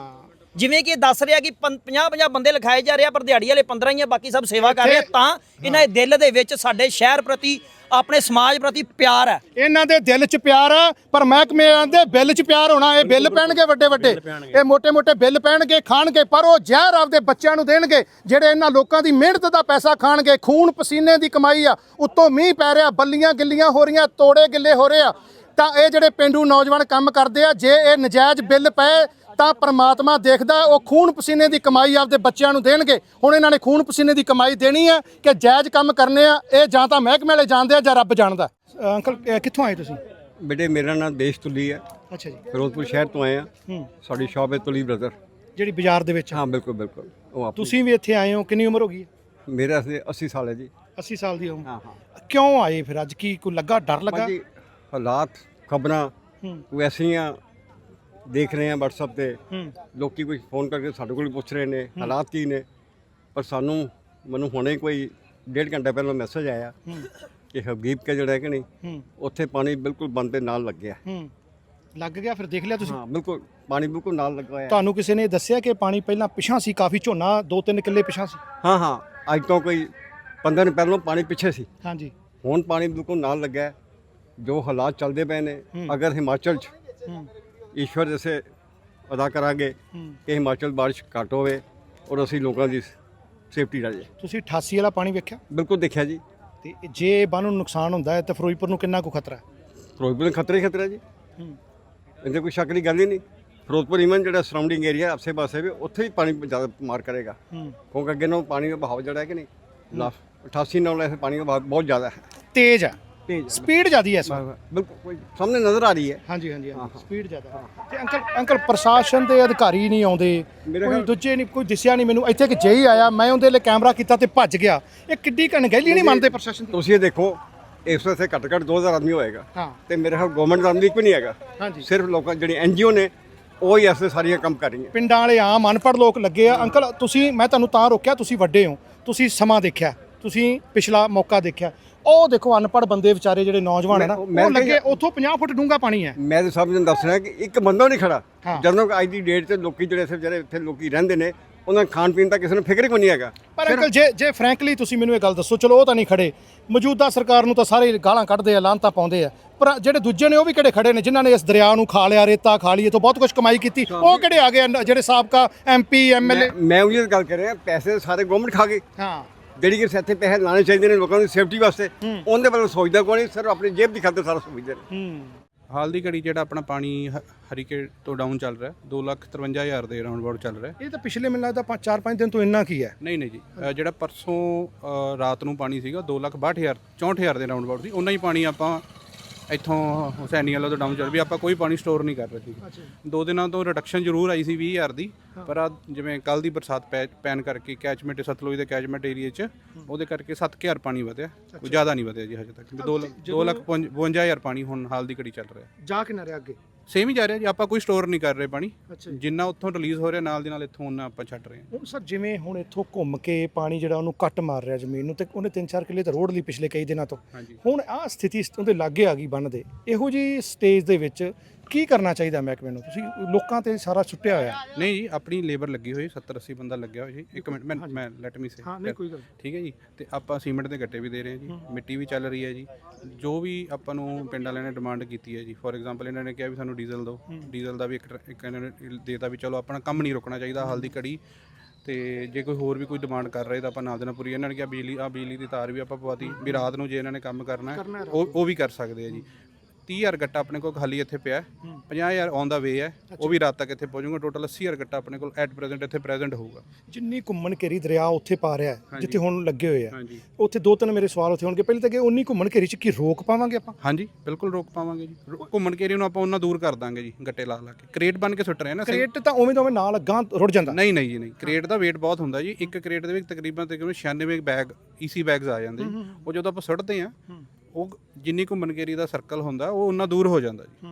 ਜਿਵੇਂ ਕਿ ਦੱਸ ਰਿਹਾ ਕਿ 50 50 ਬੰਦੇ ਲਿਖਾਏ ਜਾ ਰਹੇ ਆ ਪਰ ਦਿਹਾੜੀ ਵਾਲੇ 15 ਹੀ ਆ ਬਾਕੀ ਸਭ ਸੇਵਾ ਕਰ ਰਹੇ ਆ ਤਾਂ ਇਹਨਾਂ ਦੇ ਦਿਲ ਦੇ ਵਿੱਚ ਸਾਡੇ ਸ਼ਹਿਰ ਪ੍ਰਤੀ ਆਪਣੇ ਸਮਾਜ ਪ੍ਰਤੀ ਪਿਆਰ ਹੈ। ਇਹਨਾਂ ਦੇ ਦਿਲ 'ਚ ਪਿਆਰ ਆ ਪਰ ਮਹਿਕਮੇ ਦੇ ਬਿੱਲ 'ਚ ਪਿਆਰ ਹੋਣਾ ਇਹ ਬਿੱਲ ਪੈਣਗੇ ਵੱਡੇ ਵੱਡੇ। ਇਹ ਮੋٹے-ਮੋٹے ਬਿੱਲ ਪੈਣਗੇ ਖਾਣਗੇ ਪਰ ਉਹ ਜ਼ਹਿਰ ਆਪਦੇ ਬੱਚਿਆਂ ਨੂੰ ਦੇਣਗੇ ਜਿਹੜੇ ਇਹਨਾਂ ਲੋਕਾਂ ਦੀ ਮਿਹਨਤ ਦਾ ਪੈਸਾ ਖਾਣਗੇ। ਖੂਨ ਪਸੀਨੇ ਦੀ ਕਮਾਈ ਆ ਉੱਤੋਂ ਮੀਂਹ ਪੈ ਰਿਹਾ ਬੱਲੀਆਂ ਗਿੱਲੀਆਂ ਹੋ ਰਹੀਆਂ ਤੋੜੇ ਗਿੱਲੇ ਹੋ ਰਹੇ ਆ। ਤਾਂ ਇਹ ਜਿਹੜੇ ਪਿੰਡੂ ਨੌਜਵਾਨ ਕੰਮ ਕਰਦੇ ਆ ਜੇ ਇਹ ਨਜਾਇਜ਼ ਬਿੱਲ ਪਏ ਤਾਂ ਪ੍ਰਮਾਤਮਾ ਦੇਖਦਾ ਉਹ ਖੂਨ ਪਸੀਨੇ ਦੀ ਕਮਾਈ ਆਪਦੇ ਬੱਚਿਆਂ ਨੂੰ ਦੇਣਗੇ। ਹੁਣ ਇਹਨਾਂ ਨੇ ਖੂਨ ਪਸੀਨੇ ਦੀ ਕਮਾਈ ਦੇਣੀ ਹੈ ਕਿ ਜਾਇਜ਼ ਕੰਮ ਕਰਨੇ ਆ ਇਹ ਜਾਂ ਤਾਂ ਮਹਿਕਮੇ ਵਾਲੇ ਜਾਣਦੇ ਆ ਜਾਂ ਰੱਬ ਜਾਣਦਾ ਅੰਕਲ ਕਿੱਥੋਂ ਆਏ ਤੁਸੀਂ? ਬੇਟੇ ਮੇਰਾ ਨਾਮ ਦੇਸ਼ ਤੁਲੀ ਹੈ। ਅੱਛਾ ਜੀ। ਫਿਰੋਜ਼ਪੁਰ ਸ਼ਹਿਰ ਤੋਂ ਆਏ ਆ। ਹੂੰ। ਸਾਡੀ ਸ਼ਾਪ ਹੈ ਤੁਲੀ ਬ੍ਰਦਰ। ਜਿਹੜੀ ਬਾਜ਼ਾਰ ਦੇ ਵਿੱਚ ਹਾਂ ਬਿਲਕੁਲ ਬਿਲਕੁਲ। ਉਹ ਆਪ ਤੁਸੀਂ ਵੀ ਇੱਥੇ ਆਏ ਹੋ ਕਿੰਨੀ ਉਮਰ ਹੋ ਗਈ ਹੈ? ਮੇਰਾ ਸੀ 80 ਸਾਲ ਹੈ ਜੀ। 80 ਸਾਲ ਦੀ ਹੋ ਹਾਂ ਹਾਂ। ਕਿਉਂ ਆਏ ਫਿਰ ਅੱਜ? ਕੀ ਕੋਈ ਲੱਗਾ? ਡਰ ਲੱਗਾ? ਹਾਲਾਤ ਖਬਰਾਂ ਹੂੰ। ਵੈਸੀਆਂ ਦੇਖ ਰਹੇ ਆ WhatsApp ਤੇ। ਹੂੰ। ਲੋਕੀ ਕੋਈ ਫੋਨ ਕਰਕੇ ਸਾਡੇ ਕੋਲ ਪੁੱਛ ਰਹੇ ਨੇ ਹਾਲਾਤ ਕੀ ਨੇ। ਪਰ ਸਾਨੂੰ ਮੈਨੂੰ ਹੁਣੇ ਕੋਈ ਡੇਢ ਘੰਟਾ ਪਹਿਲਾਂ ਮੈਸੇਜ ਆਇਆ ਹੂੰ। ਕਿ ਹਬੀਬ ਕੇ ਜਿਹੜਾ ਹੈ ਕਿ ਨਹੀਂ ਉੱਥੇ ਪਾਣੀ ਬਿਲਕੁਲ ਬੰਦ ਦੇ ਨਾਲ ਲੱਗਿਆ। ਹੂੰ। ਲੱਗ ਗਿਆ ਫਿਰ ਦੇਖ ਲਿਆ ਤੁਸੀਂ? ਹਾਂ ਬਿਲਕੁਲ ਪਾਣੀ ਬਿਲਕੁਲ ਨਾਲ ਲੱਗਾ ਹੋਇਆ। ਤੁਹਾਨੂੰ ਕਿਸੇ ਨੇ ਦੱਸਿਆ ਕਿ ਪਾਣੀ ਪਹਿਲਾਂ ਪਿਛਾਂ ਸੀ ਕਾਫੀ ਝੋਨਾ 2-3 ਕਿੱਲੇ ਪਿਛਾਂ ਸੀ? ਹਾਂ ਹਾਂ ਅੱਜ ਤੋਂ ਕੋਈ 15 ਦਿਨ ਪਹਿਲਾਂ ਪਾਣੀ ਪਿੱਛੇ ਸੀ। ਹਾਂਜੀ। ਹੁਣ ਪਾਣੀ ਬਿਲਕੁਲ ਨਾਲ ਲੱਗਾ ਹੈ। ਜੋ ਹਾਲਾਤ ਚੱਲਦੇ ਪਏ ਨੇ ਹੂੰ। ਅਗਰ ਹਿਮਾਚਲ 'ਚ ਹੂੰ। ਈਸ਼ਵਰ ਜੈਸੇ ਅਦਾ ਕਰਾਂਗੇ ਹੂੰ। ਕਿ ਹਿਮਾਚਲ ਬਾਰਿਸ਼ ਘੱਟ ਹੋਵੇ ਔਰ ਅਸੀਂ ਲੋਕਾਂ ਦੀ ਸੇਫਟੀ ਰਹੇ। ਤੁਸੀਂ 88 ਵਾਲਾ ਪਾਣੀ ਵੇਖਿਆ? ਬਿਲਕੁਲ ਦੇਖਿਆ ਜੀ। ਤੇ ਜੇ ਬੰਨ ਨੂੰ ਨੁਕਸਾਨ ਹੁੰਦਾ ਹੈ ਤਾਂ ਫਿਰੋਜ਼ਪੁਰ ਨੂੰ ਕਿੰਨਾ ਕੁ ਖਤਰਾ ਹੈ? ਫਿਰੋਜ਼ਪੁਰ ਨੂੰ ਖਤਰੇ ਹੀ ਖਤਰਾ ਜੀ। ਹੂੰ। ਇਹਦੇ ਕੋਈ ਸ਼ੱਕ ਦੀ ਗੱਲ ਹੀ ਨਹੀਂ। ਫਿਰੋਜ਼ਪੁਰ ਇਵਨ ਜਿਹੜਾ ਸਰਾਊਂਡਿੰਗ ਏਰੀਆ ਆਪਸੇ ਪਾਸੇ ਵੀ ਉੱਥੇ ਹੀ ਪਾਣੀ ਜ਼ਿਆਦਾ ਮਾਰ ਕਰੇਗਾ। ਹੂੰ। ਕਿਉਂਕਿ ਅੱਗੇ ਨਾਲ ਪਾਣੀ ਦਾ ਬਹਾਵ ਜਿਹੜਾ ਹੈ ਕਿ ਨਹੀਂ? ਲਾ 88 ਨਾਲ ਐਸੇ ਪਾਣੀ ਦਾ ਬਹਾਵ ਬਹੁਤ ਜ਼ਿਆਦਾ ਹੈ। ਤੇਜ਼ ਸਪੀਡ ਜ਼ਿਆਦੀ ਹੈ ਇਸ ਵਾਰ। ਬਿਲਕੁਲ ਕੋਈ ਸਾਹਮਣੇ ਨਜ਼ਰ ਆ ਰਹੀ ਹੈ। ਹਾਂਜੀ ਹਾਂਜੀ ਹਾਂਜੀ ਸਪੀਡ ਜ਼ਿਆਦਾ। ਤੇ ਅੰਕਲ ਅੰਕਲ ਪ੍ਰਸ਼ਾਸਨ ਦੇ ਅਧਿਕਾਰੀ ਨਹੀਂ ਆਉਂਦੇ। ਕੋਈ ਦੂਜੇ ਨਹੀਂ ਕੋਈ ਦਿਸਿਆ ਨਹੀਂ ਮੈਨੂੰ। ਇੱਥੇ ਕਿ ਜੇਈ ਆਇਆ ਮੈਂ ਉਹਦੇ ਲਈ ਕੈਮਰਾ ਕੀਤਾ ਤੇ ਭੱਜ ਗਿਆ। ਇਹ ਕਿੱਡੀ ਕਣਗੈਲੀ ਨਹੀਂ ਮੰਨਦੇ ਪ੍ਰਸ਼ਾਸਨ ਦੀ? ਤੁਸੀਂ ਇਹ ਦੇਖੋ ਇਸ ਵਾਸਤੇ ਘੱਟ ਘੱਟ 2000 ਆਦਮੀ ਹੋਏਗਾ। ਹਾਂ। ਤੇ ਮੇਰੇ ਖਿਆਲ ਗਵਰਨਮੈਂਟ ਦਾ ਆਦਮੀ ਕੋਈ ਨਹੀਂ ਹੈਗਾ। ਹਾਂਜੀ। ਸਿਰਫ ਲੋਕਾਂ ਜਿਹੜੇ ਐਨਜੀਓ ਨੇ ਉਹ ਹੀ ਐਸੇ ਸਾਰੀਆਂ ਕੰਮ ਕਰ ਰਹੀਆਂ। ਪਿੰਡਾਂ ਵਾਲੇ ਆਮ ਅਨਪੜ੍ਹ ਲੋਕ ਲੱਗੇ ਆ। ਅੰਕਲ ਤੁਸੀਂ ਮੈਂ ਤੁਹਾਨੂੰ ਤਾਂ ਰੋਕਿਆ ਤੁਸੀਂ ਵੱਡੇ ਹੋ। ਤੁਸੀਂ ਸਮਾਂ ਦੇਖਿਆ। ਤੁਸੀਂ ਪਿਛਲਾ ਮੌਕਾ ਦੇਖਿਆ। ਉਹ ਦੇਖੋ ਅਨਪੜ੍ਹ ਬੰਦੇ ਵਿਚਾਰੇ ਜਿਹੜੇ ਨੌਜਵਾਨ ਹੈ ਨਾ ਉਹ ਲੱਗੇ ਉੱਥੋਂ 50 ਫੁੱਟ ਡੂੰਘਾ ਪਾਣੀ ਹੈ। ਮੈਂ ਤਾਂ ਸਭ ਨੂੰ ਦੱਸ ਰਿਹਾ ਕਿ ਇੱਕ ਬੰਦਾ ਨਹੀਂ ਖੜਾ। ਜਦੋਂ ਅੱਜ ਦੀ ਡੇਟ 'ਚ ਲੋਕੀ ਜਿਹੜੇ ਇੱਥੇ ਜਿਹੜੇ ਇੱਥੇ ਲੋਕੀ ਰਹਿੰਦੇ ਨੇ ਉਹਨਾਂ ਖਾਣ ਪੀਣ ਦਾ ਕਿਸੇ ਨੂੰ ਫਿਕਰ ਹੀ ਕੋਈ ਨਹੀਂ ਹੈਗਾ। ਪਰ ਅੰਕਲ ਜੇ ਜੇ ਫਰੈਂਕਲੀ ਤੁਸੀਂ ਮੈਨੂੰ ਇਹ ਗੱਲ ਦੱਸੋ ਚਲੋ ਉਹ ਤਾਂ ਨਹੀਂ ਖੜੇ। ਮੌਜੂਦਾ ਸਰਕਾਰ ਨੂੰ ਤਾਂ ਸਾਰੇ ਗਾਲਾਂ ਕੱਢਦੇ ਆ ਲਾਂਤਾਂ ਪਾਉਂਦੇ ਆ। ਪਰ ਜਿਹੜੇ ਦੂਜੇ ਨੇ ਉਹ ਵੀ ਕਿਹੜੇ ਖੜੇ ਨੇ ਜਿਨ੍ਹਾਂ ਨੇ ਇਸ ਦਰਿਆ ਨੂੰ ਖਾ ਲਿਆ ਰੇਤਾ ਖਾ ਲਈ ਤੋਂ ਬਹੁਤ ਕੁਝ ਕਮਾਈ ਕੀਤੀ। ਉਹ ਕਿਹੜੇ ਆ ਗਏ ਜਿਹੜੇ ਸਾਬਕਾ ਐਮਪੀ ਐਮਐਲਏ ਮੈਂ ਉਹੀ ਗੱਲ ਕਰ ਰਿਹਾ ਪੈਸੇ ਤਾਂ ਸਾਰੇ ਗਵਰਨਮੈਂਟ ਖਾ ਗਈ ਹਾਂ। ਜਿਹੜੀ ਕਿ ਇੱਥੇ ਪੈਸੇ ਲਾਣੇ ਚਾਹੀਦੇ ਨੇ ਲੋਕਾਂ ਦੀ ਸੇਫਟੀ ਵਾਸਤੇ ਉਹਦੇ ਵੱਲ ਸੋਚਦਾ ਕੋਈ ਨਹੀਂ ਸਿਰਫ ਆਪਣੀ ਜੇਬ ਦੀ ਖਾਤਰ ਸਾਰਾ ਸੋਚਦੇ ਨੇ। ਹੂੰ। ਹਾਲ ਦੀ ਘੜੀ ਜਿਹੜਾ ਆਪਣਾ ਪਾਣੀ ਹਰੀਕੇ ਤੋਂ ਡਾਊਨ ਚੱਲ ਰਿਹਾ 253000 ਦੇ ਰਾਉਂਡ ਅਬਾਊਟ ਚੱਲ ਰਿਹਾ। ਇਹ ਤਾਂ ਪਿਛਲੇ ਮੈਨੂੰ ਲੱਗਦਾ 4-5 ਦਿਨ ਤੋਂ ਇੰਨਾ ਕੀ ਹੈ ਨਹੀਂ ਨਹੀਂ ਜੀ ਜਿਹੜਾ ਪਰਸੋਂ ਰਾਤ ਨੂੰ ਪਾਣੀ ਸੀਗਾ 262000 64000 ਦੇ ਰਾਉਂਡ ਅਬਾਊਟ ਸੀ ਉਹਨਾਂ ਹੀ ਪਾਣੀ ਆਪਾਂ ਇੱਥੋਂ ਹੁਸੈਨੀ ਵਾਲਾ ਤੋਂ ਡਾਊਨ ਚੱਲ ਵੀ ਆਪਾਂ ਕੋਈ ਪਾਣੀ ਸਟੋਰ ਨਹੀਂ ਕਰ ਰਹੇ ਸੀ ਦੋ ਦਿਨਾਂ ਤੋਂ ਰਿਡਕਸ਼ਨ ਜ਼ਰੂਰ ਆਈ ਸੀ 20000 ਦੀ। ਪਰ ਆ ਜਿਵੇਂ ਕੱਲ ਦੀ ਬਰਸਾਤ ਪੈ- ਪੈਣ ਕਰਕੇ ਕੈਚਮੈਂਟ ਸਤਲੁਜ ਦੇ ਕੈਚਮੈਂਟ ਏਰੀਆ 'ਚ ਉਹਦੇ ਕਰਕੇ 7000 ਪਾਣੀ ਵਧਿਆ। ਕੋਈ ਜ਼ਿਆਦਾ ਨਹੀਂ ਵਧਿਆ ਜੀ ਹਜੇ ਤੱਕ। 2 ਲੱਖ 2 ਲੱਖ 55000 ਪਾਣੀ ਹੁਣ ਹਾਲ ਦੀ ਘੜੀ ਚੱਲ ਰਿਹਾ। ਜਾ ਕਿੰਨਾ ਰਿਹਾ ਅੱਗੇ। ਸੇਮ ਹੀ ਜਾ ਰਿਹਾ ਜੀ ਆਪਾਂ ਕੋਈ ਸਟੋਰ ਨਹੀਂ ਕਰ ਰਹੇ ਪਾਣੀ। ਅੱਛਾ ਜੀ। ਜਿੰਨਾ ਉੱਥੋਂ ਰਿਲੀਜ਼ ਹੋ ਰਿਹਾ ਨਾਲ ਦੀ ਨਾਲ ਇੱਥੋਂ ਉਹਨਾਂ ਆਪਾਂ ਛੱਡ ਰਹੇ ਹਾਂ। ਹੁਣ ਸਰ ਜਿਵੇਂ ਹੁਣ ਇੱਥੋਂ ਘੁੰਮ ਕੇ ਪਾਣੀ ਜਿਹੜਾ ਉਹਨੂੰ ਕੱਟ ਮਾਰ ਰਿਹਾ ਜ਼ਮੀਨ ਨੂੰ ਤੇ ਉਹਨੇ 3-4 ਕਿੱਲੇ ਤਾਂ ਰੋਡ ਲਈ ਪਿਛਲੇ ਕਈ ਦਿਨਾਂ ਤੋਂ। ਹਾਂਜੀ। ਹੁਣ ਆਹ ਸਥਿਤੀ ਉਹਦੇ ਲਾਗੇ ਆ ਗਈ ਬੰਨ ਦੇ। ਇਹੋ ਜੀ ਸਟੇਜ ਦੇ ਵਿੱਚ ਕੀ ਕਰਨਾ ਚਾਹੀਦਾ ਮਹਿਕਮੇ ਨੂੰ? ਤੁਸੀਂ ਲੋਕਾਂ ਤੇ ਸਾਰਾ ਸੁੱਟਿਆ ਹੋਇਆ। ਨਹੀਂ ਜੀ ਆਪਣੀ ਲੇਬਰ ਲੱਗੀ ਹੋਈ 70 80 ਬੰਦਾ ਲੱਗਿਆ ਹੋਇਆ ਜੀ। ਇੱਕ ਮਿੰਟ ਮੈਂ ਮੈਂ ਲੈਟ ਮੀ ਸੇ ਹਾਂ ਨਹੀਂ ਕੋਈ ਗੱਲ ਠੀਕ ਹੈ ਜੀ ਤੇ ਆਪਾਂ ਸੀਮੈਂਟ ਦੇ ਗੱਟੇ ਵੀ ਦੇ ਰਹੇ ਹਾਂ ਜੀ। ਮਿੱਟੀ ਵੀ ਚੱਲ ਰਹੀ ਹੈ ਜੀ। ਜੋ ਵੀ ਆਪਾਂ ਨੂੰ ਪਿੰਡ ਵਾਲਿਆਂ ਨੇ ਡਿਮਾਂਡ ਕੀਤੀ ਹੈ ਜੀ। ਫੋਰ ਐਗਜ਼ਾਮਪਲ ਇਹਨਾਂ ਨੇ ਕਿਹਾ ਵੀ ਸਾਨੂੰ ਡੀਜ਼ਲ ਦਿਓ। ਡੀਜ਼ਲ ਦਾ ਵੀ ਇੱਕ ਇਹਨਾਂ ਨੇ ਦੇਤਾ ਵੀ ਚਲੋ ਆਪਣਾ ਕੰਮ ਨਹੀਂ ਰੁਕਣਾ ਚਾਹੀਦਾ ਹਾਲ ਦੀ ਘੜੀ। ਤੇ ਜੇ ਕੋਈ ਹੋਰ ਵੀ ਕੋਈ ਡਿਮਾਂਡ ਕਰ ਰਹੇ ਤਾਂ ਆਪਾਂ ਨਾਲ ਦੇ ਨਾਲ ਪੂਰੀ ਇਹਨਾਂ ਨੇ ਕਿਹਾ ਬਿਜਲੀ ਆ ਬਿਜਲੀ ਦੀ ਤਾਰ ਵੀ ਆਪਾਂ ਪਵਾਤੀ ਵੀ ਰਾਤ ਨੂੰ ਜੇ ਇਹਨਾਂ ਨੇ ਕੰਮ ਕਰਨਾ ਹੈ, ਉਹ ਉਹ ਵੀ ਕਰ ਸਕਦੇ ਆ ਜੀ। 30000 ਗੱਟਾ ਆਪਣੇ ਕੋਲ ਖਾਲੀ ਇੱਥੇ ਪਿਆ 50000 ਔਨ ਦਾ ਵੇ ਹੈ। ਉਹ ਵੀ ਰਾਤ ਤੱਕ ਇੱਥੇ ਪਹੁੰਚੂਗਾ ਟੋਟਲ 80000 ਗੱਟਾ ਆਪਣੇ ਕੋਲ ਐਟ ਪ੍ਰੈਜ਼ੈਂਟ ਇੱਥੇ ਪ੍ਰੈਜ਼ੈਂਟ ਹੋਊਗਾ। ਜਿੰਨੀ ਘੁੰਮਣ ਘੇਰੀ ਦਰਿਆ ਉੱਥੇ ਪਾ ਰਿਹਾ ਹੈ, ਜਿੱਥੇ ਹੁਣ ਲੱਗੇ ਹੋਏ ਆ। ਉੱਥੇ ਦੋ ਤਿੰਨ ਮੇਰੇ ਸਵਾਲ ਉੱਥੇ ਹੋਣਗੇ। ਪਹਿਲੇ ਤਾਂ ਕਿ ਉਨੀ ਘੁੰਮਣ ਘੇਰੀ ਚ ਕੀ ਰੋਕ ਪਾਵਾਂਗੇ ਆਪਾਂ? ਹਾਂਜੀ ਬਿਲਕੁਲ ਰੋਕ ਪਾਵਾਂਗੇ ਜੀ। ਘੁੰਮਣ ਘੇਰੀ ਨੂੰ ਆਪਾਂ ਉਹਨਾਂ ਦੂਰ ਕਰ ਦਾਂਗੇ ਜੀ ਗੱਟੇ ਲਾ ਲਾ ਕੇ। ਕ੍ਰੇਟ ਬਣ ਕੇ ਸੁੱਟ ਰਹੇ ਨਾ ਕ੍ਰੇਟ ਤਾਂ ਉਵੇਂ ਦਾ ਉਵੇਂ ਨਾਲ ਗਾਂ ਰੁੜ ਜਾਂਦਾ। ਨਹੀਂ ਨਹੀਂ ਜੀ ਨਹੀਂ। ਕ੍ਰੇਟ ਦਾ weight ਬਹੁਤ ਹੁੰਦਾ ਜੀ। ਇੱਕ ਕ੍ਰੇਟ ਦੇ ਵਿੱਚ ਤਕਰੀਬਨ ਤਕਰੀਬਨ 96 ਬੈਗ ਈਸੀ ਬੈਗਸ ਆ ਜਾਂਦੇ। ਉਹ ਜਦੋਂ ਆਪਾਂ ਸੁੱਟਦੇ ਆ ਉਹ ਜਿੰਨੀ ਘੁੰਮਣ ਘੇਰੀ ਦਾ ਸਰਕਲ ਹੁੰਦਾ ਉਹ ਉਹਨਾਂ ਦੂਰ ਹੋ ਜਾਂਦਾ ਜੀ।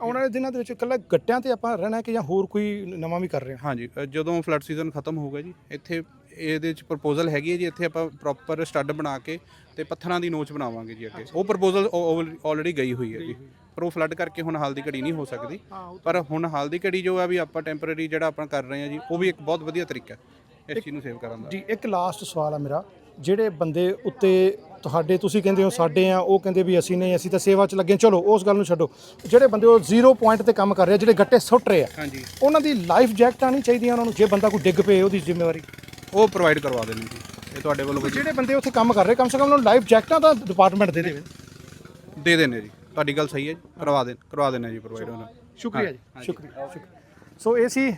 ਆਉਣ ਵਾਲੇ ਦਿਨਾਂ ਦੇ ਵਿੱਚ ਇਕੱਲਾ ਗੱਟਿਆਂ ਤੇ ਆਪਾਂ ਰਹਿਣਾ ਕਿ ਜਾਂ ਹੋਰ ਕੋਈ ਨਵਾਂ ਵੀ ਕਰ ਰਹੇ ਹਾਂ? ਹਾਂਜੀ ਅ, ਜਦੋਂ ਫਲੱਡ ਸੀਜ਼ਨ ਖਤਮ ਹੋਊਗਾ ਜੀ ਇੱਥੇ ਇਹਦੇ ਵਿੱਚ ਪ੍ਰਪੋਜ਼ਲ ਹੈਗੀ ਹੈ ਜੀ ਇੱਥੇ ਆਪਾਂ ਪ੍ਰੋਪਰ ਸਟੱਡ ਬਣਾ ਕੇ ਤੇ ਪੱਥਰਾਂ ਦੀ ਨੋਚ ਬਣਾਵਾਂਗੇ ਜੀ ਅੱਗੇ। ਉਹ ਪ੍ਰਪੋਜ਼ਲ ਆਲਰੇਡੀ ਗਈ ਹੋਈ ਹੈ ਜੀ। ਪਰ ਉਹ ਫਲੱਡ ਕਰਕੇ ਹੁਣ ਹਾਲ ਦੀ ਘੜੀ ਨਹੀਂ ਹੋ ਸਕਦੀ। ਪਰ ਹੁਣ ਹਾਲ ਦੀ ਘੜੀ ਜੋ ਹੈ ਵੀ ਆਪਾਂ ਟੈਂਪਰੇਰੀ ਜਿਹੜਾ ਆਪਾਂ ਕਰ ਰਹੇ ਹਾਂ ਜੀ ਉਹ ਵੀ ਇੱਕ ਬਹੁਤ ਵਧੀਆ ਤਰੀਕਾ ਹੈ ਇਸ ਚੀਜ਼ ਨੂੰ ਸੇਵ ਕਰਨ ਦਾ। ਜੀ ਇੱਕ ਲਾਸਟ ਸਵਾਲ ਆ ਮੇਰਾ। ਜਿਹੜੇ ਬੰਦੇ ਉੱਤੇ ਤੁਹਾਡੇ ਤੁਸੀਂ ਕਹਿੰਦੇ ਹੋ ਸਾਡੇ ਆ ਉਹ ਕਹਿੰਦੇ ਵੀ ਅਸੀਂ ਨਹੀਂ ਅਸੀਂ ਤਾਂ ਸੇਵਾ 'ਚ ਲੱਗੇ ਹਾਂ। ਚਲੋ ਉਸ ਗੱਲ ਨੂੰ ਛੱਡੋ। ਜਿਹੜੇ ਬੰਦੇ ਉਹ ਜ਼ੀਰੋ ਪੁਆਇੰਟ ਤੇ ਕੰਮ ਕਰ ਰਹੇ ਆ ਜਿਹੜੇ ਗੱਟੇ ਸੁੱਟ ਰਹੇ ਆ ਹਾਂਜੀ। ਉਹਨਾਂ ਦੀ ਲਾਈਫ ਜੈਕਟਾਂ ਨਹੀਂ ਚਾਹੀਦੀਆਂ ਉਹਨਾਂ ਨੂੰ ਜੇ ਬੰਦਾ ਕੋਈ ਡਿੱਗ ਪਏ ਉਹਦੀ ਜ਼ਿੰਮੇਵਾਰੀ। ਉਹ ਪ੍ਰੋਵਾਈਡ ਕਰਵਾ ਦੇਣੀ ਜੀ ਇਹ ਤੁਹਾਡੇ ਵੱਲੋਂ ਵਧੀਆ- ਜਿਹੜੇ ਬੰਦੇ ਉੱਥੇ ਕੰਮ ਕਰ ਰਹੇ ਕਮ ਸੇ ਕਮ ਉਹਨਾਂ ਨੂੰ ਲਾਈਫ ਜੈਕਟਾਂ ਦਾ ਡਿਪਾਰਟਮੈਂਟ ਦੇ ਦੇਵੇ। ਦੇ ਦੇਣੇ ਜੀ। ਤੁਹਾਡੀ ਗੱਲ ਸਹੀ ਹੈ ਜੀ ਕਰਵਾ ਦੇ ਕਰਵਾ ਦੇਣਾ ਜੀ ਪ੍ਰੋਵਾਈਡ ਉਹਨਾਂ ਨੂੰ। ਸ਼ੁਕਰੀਆ ਜੀ ਸ਼ੁਕਰੀਆ ਸ਼ੁਕਰੀਆ। ਸੋ ਇਹ ਸੀ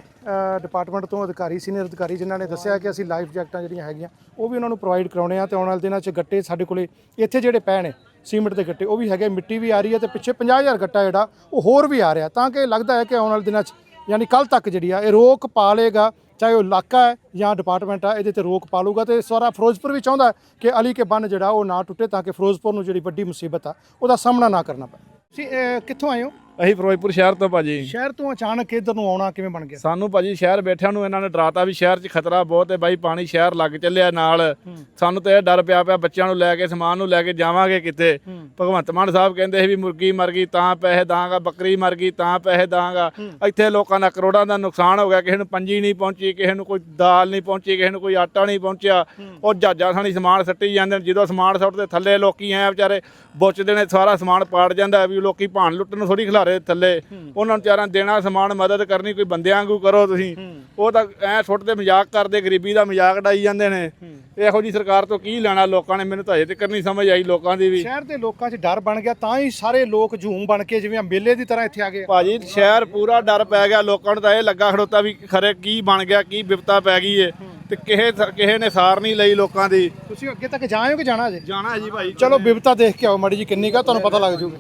ਡਿਪਾਰਟਮੈਂਟ ਤੋਂ ਅਧਿਕਾਰੀ ਸੀਨੀਅਰ ਅਧਿਕਾਰੀ ਜਿਨ੍ਹਾਂ ਨੇ ਦੱਸਿਆ ਕਿ ਅਸੀਂ ਲਾਈਫ ਜੈਕਟਾਂ ਜਿਹੜੀਆਂ ਹੈਗੀਆਂ, ਉਹ ਵੀ ਉਹਨਾਂ ਨੂੰ ਪ੍ਰੋਵਾਈਡ ਕਰਾਉਣੇ ਆ ਤੇ ਆਉਣ ਵਾਲੇ ਦਿਨਾਂ 'ਚ ਗੱਟੇ ਸਾਡੇ ਕੋਲੇ, ਇੱਥੇ ਜਿਹੜੇ ਪਏ ਨੇ, ਸੀਮਿੰਟ ਦੇ ਗੱਟੇ, ਉਹ ਵੀ ਹੈਗੇ, ਮਿੱਟੀ ਵੀ ਆ ਰਹੀ ਹੈ ਤੇ ਪਿੱਛੇ 50000 ਗੱਟਾ ਜਿਹੜਾ, ਉਹ ਹੋਰ ਵੀ ਆ ਰਿਹਾ। ਤਾਂ ਕਿ ਲੱਗਦਾ ਹੈ ਕਿ ਆਉਣ ਵਾਲੇ ਦਿਨਾਂ 'ਚ, ਯਾਨੀ ਕੱਲ ਤੱਕ ਜਿਹੜੀ ਆ, ਇਹ ਰੋਕ ਪਾ ਲੇਗਾ ਚਾਹੇ ਉਹ ਇਲਾਕਾ ਹੈ ਜਾਂ ਡਿਪਾਰਟਮੈਂਟ ਆ, ਇਹਦੇ ਤੇ ਰੋਕ ਪਾ ਲੂਗਾ ਤੇ ਸਾਰਾ ਫਿਰੋਜ਼ਪੁਰ ਵੀ ਚਾਹੁੰਦਾ ਕਿ ਅਲੀ ਕੇ ਬੰਨ ਜਿਹੜਾ ਉਹ ਨਾ ਟੁੱਟੇ ਤਾਂ ਕਿ ਫਿਰੋਜ਼ਪੁਰ ਨੂੰ ਜਿਹੜੀ ਵੱਡੀ ਮੁਸੀਬਤ ਆ, ਉਹਦਾ ਸਾਹਮਣਾ ਨਾ ਕਰਨਾ ਪਵੇ। ਤੁਸੀਂ ਕਿੱਥੋਂ ਆਏ ਹੋ? ਅਸੀਂ ਫਿਰੋਜ਼ਪੁਰ ਸ਼ਹਿਰ ਤੋਂ ਭਾਜੀ। ਸ਼ਹਿਰ ਤੋਂ ਅਚਾਨਕ ਇੱਧਰ ਨੂੰ ਆਉਣਾ ਕਿਵੇਂ ਬਣ ਗਿਆ? ਸਾਨੂੰ ਭਾਜੀ ਸ਼ਹਿਰ ਬੈਠਿਆਂ ਨੂੰ ਇਹਨਾਂ ਨੇ ਡਰਾਤਾ ਵੀ ਸ਼ਹਿਰ 'ਚ ਖਤਰਾ ਬਹੁਤ ਹੈ ਬਾਈ ਪਾਣੀ ਸ਼ਹਿਰ ਲੱਗ ਚੱਲਿਆ ਨਾਲ। ਸਾਨੂੰ ਤਾਂ ਇਹ ਡਰ ਪਿਆ ਪਿਆ ਬੱਚਿਆਂ ਨੂੰ ਲੈ ਕੇ ਸਮਾਨ ਨੂੰ ਲੈ ਕੇ ਜਾਵਾਂਗੇ ਕਿੱਥੇ ਭਗਵੰਤ ਮਾਨ ਸਾਹਿਬ ਕਹਿੰਦੇ ਸੀ ਵੀ ਮੁਰਗੀ ਮਰ ਗਈ ਤਾਂ ਪੈਸੇ ਦਾਂਗਾ ਬੱਕਰੀ ਮਰ ਗਈ ਤਾਂ ਪੈਸੇ ਦਾਂਗਾ। ਇੱਥੇ ਲੋਕਾਂ ਦਾ ਕਰੋੜਾਂ ਦਾ ਨੁਕਸਾਨ ਹੋ ਗਿਆ ਕਿਸੇ ਨੂੰ ਪੰਜੀ ਨਹੀਂ ਪਹੁੰਚੀ ਕਿਸੇ ਨੂੰ ਕੋਈ ਦਾਲ ਨਹੀਂ ਪਹੁੰਚੀ ਕਿਸੇ ਨੂੰ ਕੋਈ ਆਟਾ ਨਹੀਂ ਪਹੁੰਚਿਆ। ਉਹ ਜਹਾਜ਼ਾਂ ਸਾਨੀ ਸਮਾਨ ਸੱਟੀ ਜਾਂਦੇ ਨੇ ਜਦੋਂ ਸਮਾਨ ਸੁੱਟਦੇ ਥੱਲੇ ਲੋਕੀ ਐ ਵਿਚਾਰੇ ਬੁੱਚਦੇ ਨੇ ਸਾਰਾ ਸਮਾਨ ਪਾੜ ਜਾਂਦਾ ਵੀ ਲੋਕੀ ਭਾਣ ਲੁੱਟਣ ਨੂੰ ਥੋੜੀ ਖਿਲਾਰੇ ਥੱਲੇ ਉਹਨਾਂ ਨੂੰ ਵਿਚਾਰਾਂ ਦੇਣਾ ਸਮਾਨ ਮਦਦ ਕਰਨੀ ਕੋਈ ਬੰਦਿਆਂ ਵਾਂਗੂ ਕਰੋ ਤੁਸੀਂ। ਉਹ ਤਾਂ ਐ ਸੁੱਟਦੇ ਮਜ਼ਾਕ ਕਰਦੇ ਗਰੀਬੀ ਦਾ ਮਜ਼ਾਕ ਡਾਈ ਜਾਂਦੇ ਨੇ। ਇਹੋ ਜੀ ਸਰਕਾਰ ਤੋਂ ਕੀ ਲੈਣਾ ਲੋਕਾਂ ਨੇ? ਮੈਨੂੰ ਤਾਂ ਅਜੇ ਤੱਕ ਨਹੀਂ ਸਮਝ ਆਈ ਲੋਕਾਂ ਦੀ ਵੀ। ਸ਼ਹਿਰ ਦੇ ਲੋਕਾਂ 'ਚ ਡਰ ਬਣ ਗਿਆ ਤਾਂ ਹੀ ਸਾਰੇ ਲੋਕ ਝੂਮ ਬਣ ਕੇ ਜਿਵੇਂ ਮੇਲੇ ਦੀ ਤਰ੍ਹਾਂ ਇੱਥੇ ਆ ਗਏ। ਭਾਜੀ ਸ਼ਹਿਰ ਪੂਰਾ ਡਰ ਪੈ ਗਿਆ ਲੋਕਾਂ ਨੂੰ ਤਾਂ ਇਹ ਲੱਗਾ ਖੜੋਤਾ ਵੀ ਖਰੇ ਕੀ ਬਣ ਗਿਆ ਕੀ ਵਿਪਤਾ ਪੈ ਗਈ ਏ। ਤੇ ਕਿਸੇ ਕਿਸੇ ਨੇ ਸਾਰ ਨਹੀਂ ਲਈ ਲੋਕਾਂ ਦੀ। ਤੁਸੀਂ ਅੱਗੇ ਤੱਕ ਜਾਇਓ ਕਿ ਜਾਣਾ ਅਜੇ ਜਾਣਾ ਜੀ ਭਾਈ। ਚਲੋ ਬਿਪਤਾ ਦੇਖ ਕੇ ਆਓ ਮੜੀ ਜੀ ਕਿੰਨੀ ਕਾ ਤੁਹਾਨੂੰ ਪਤਾ ਲੱਗ ਜੂਗਾ।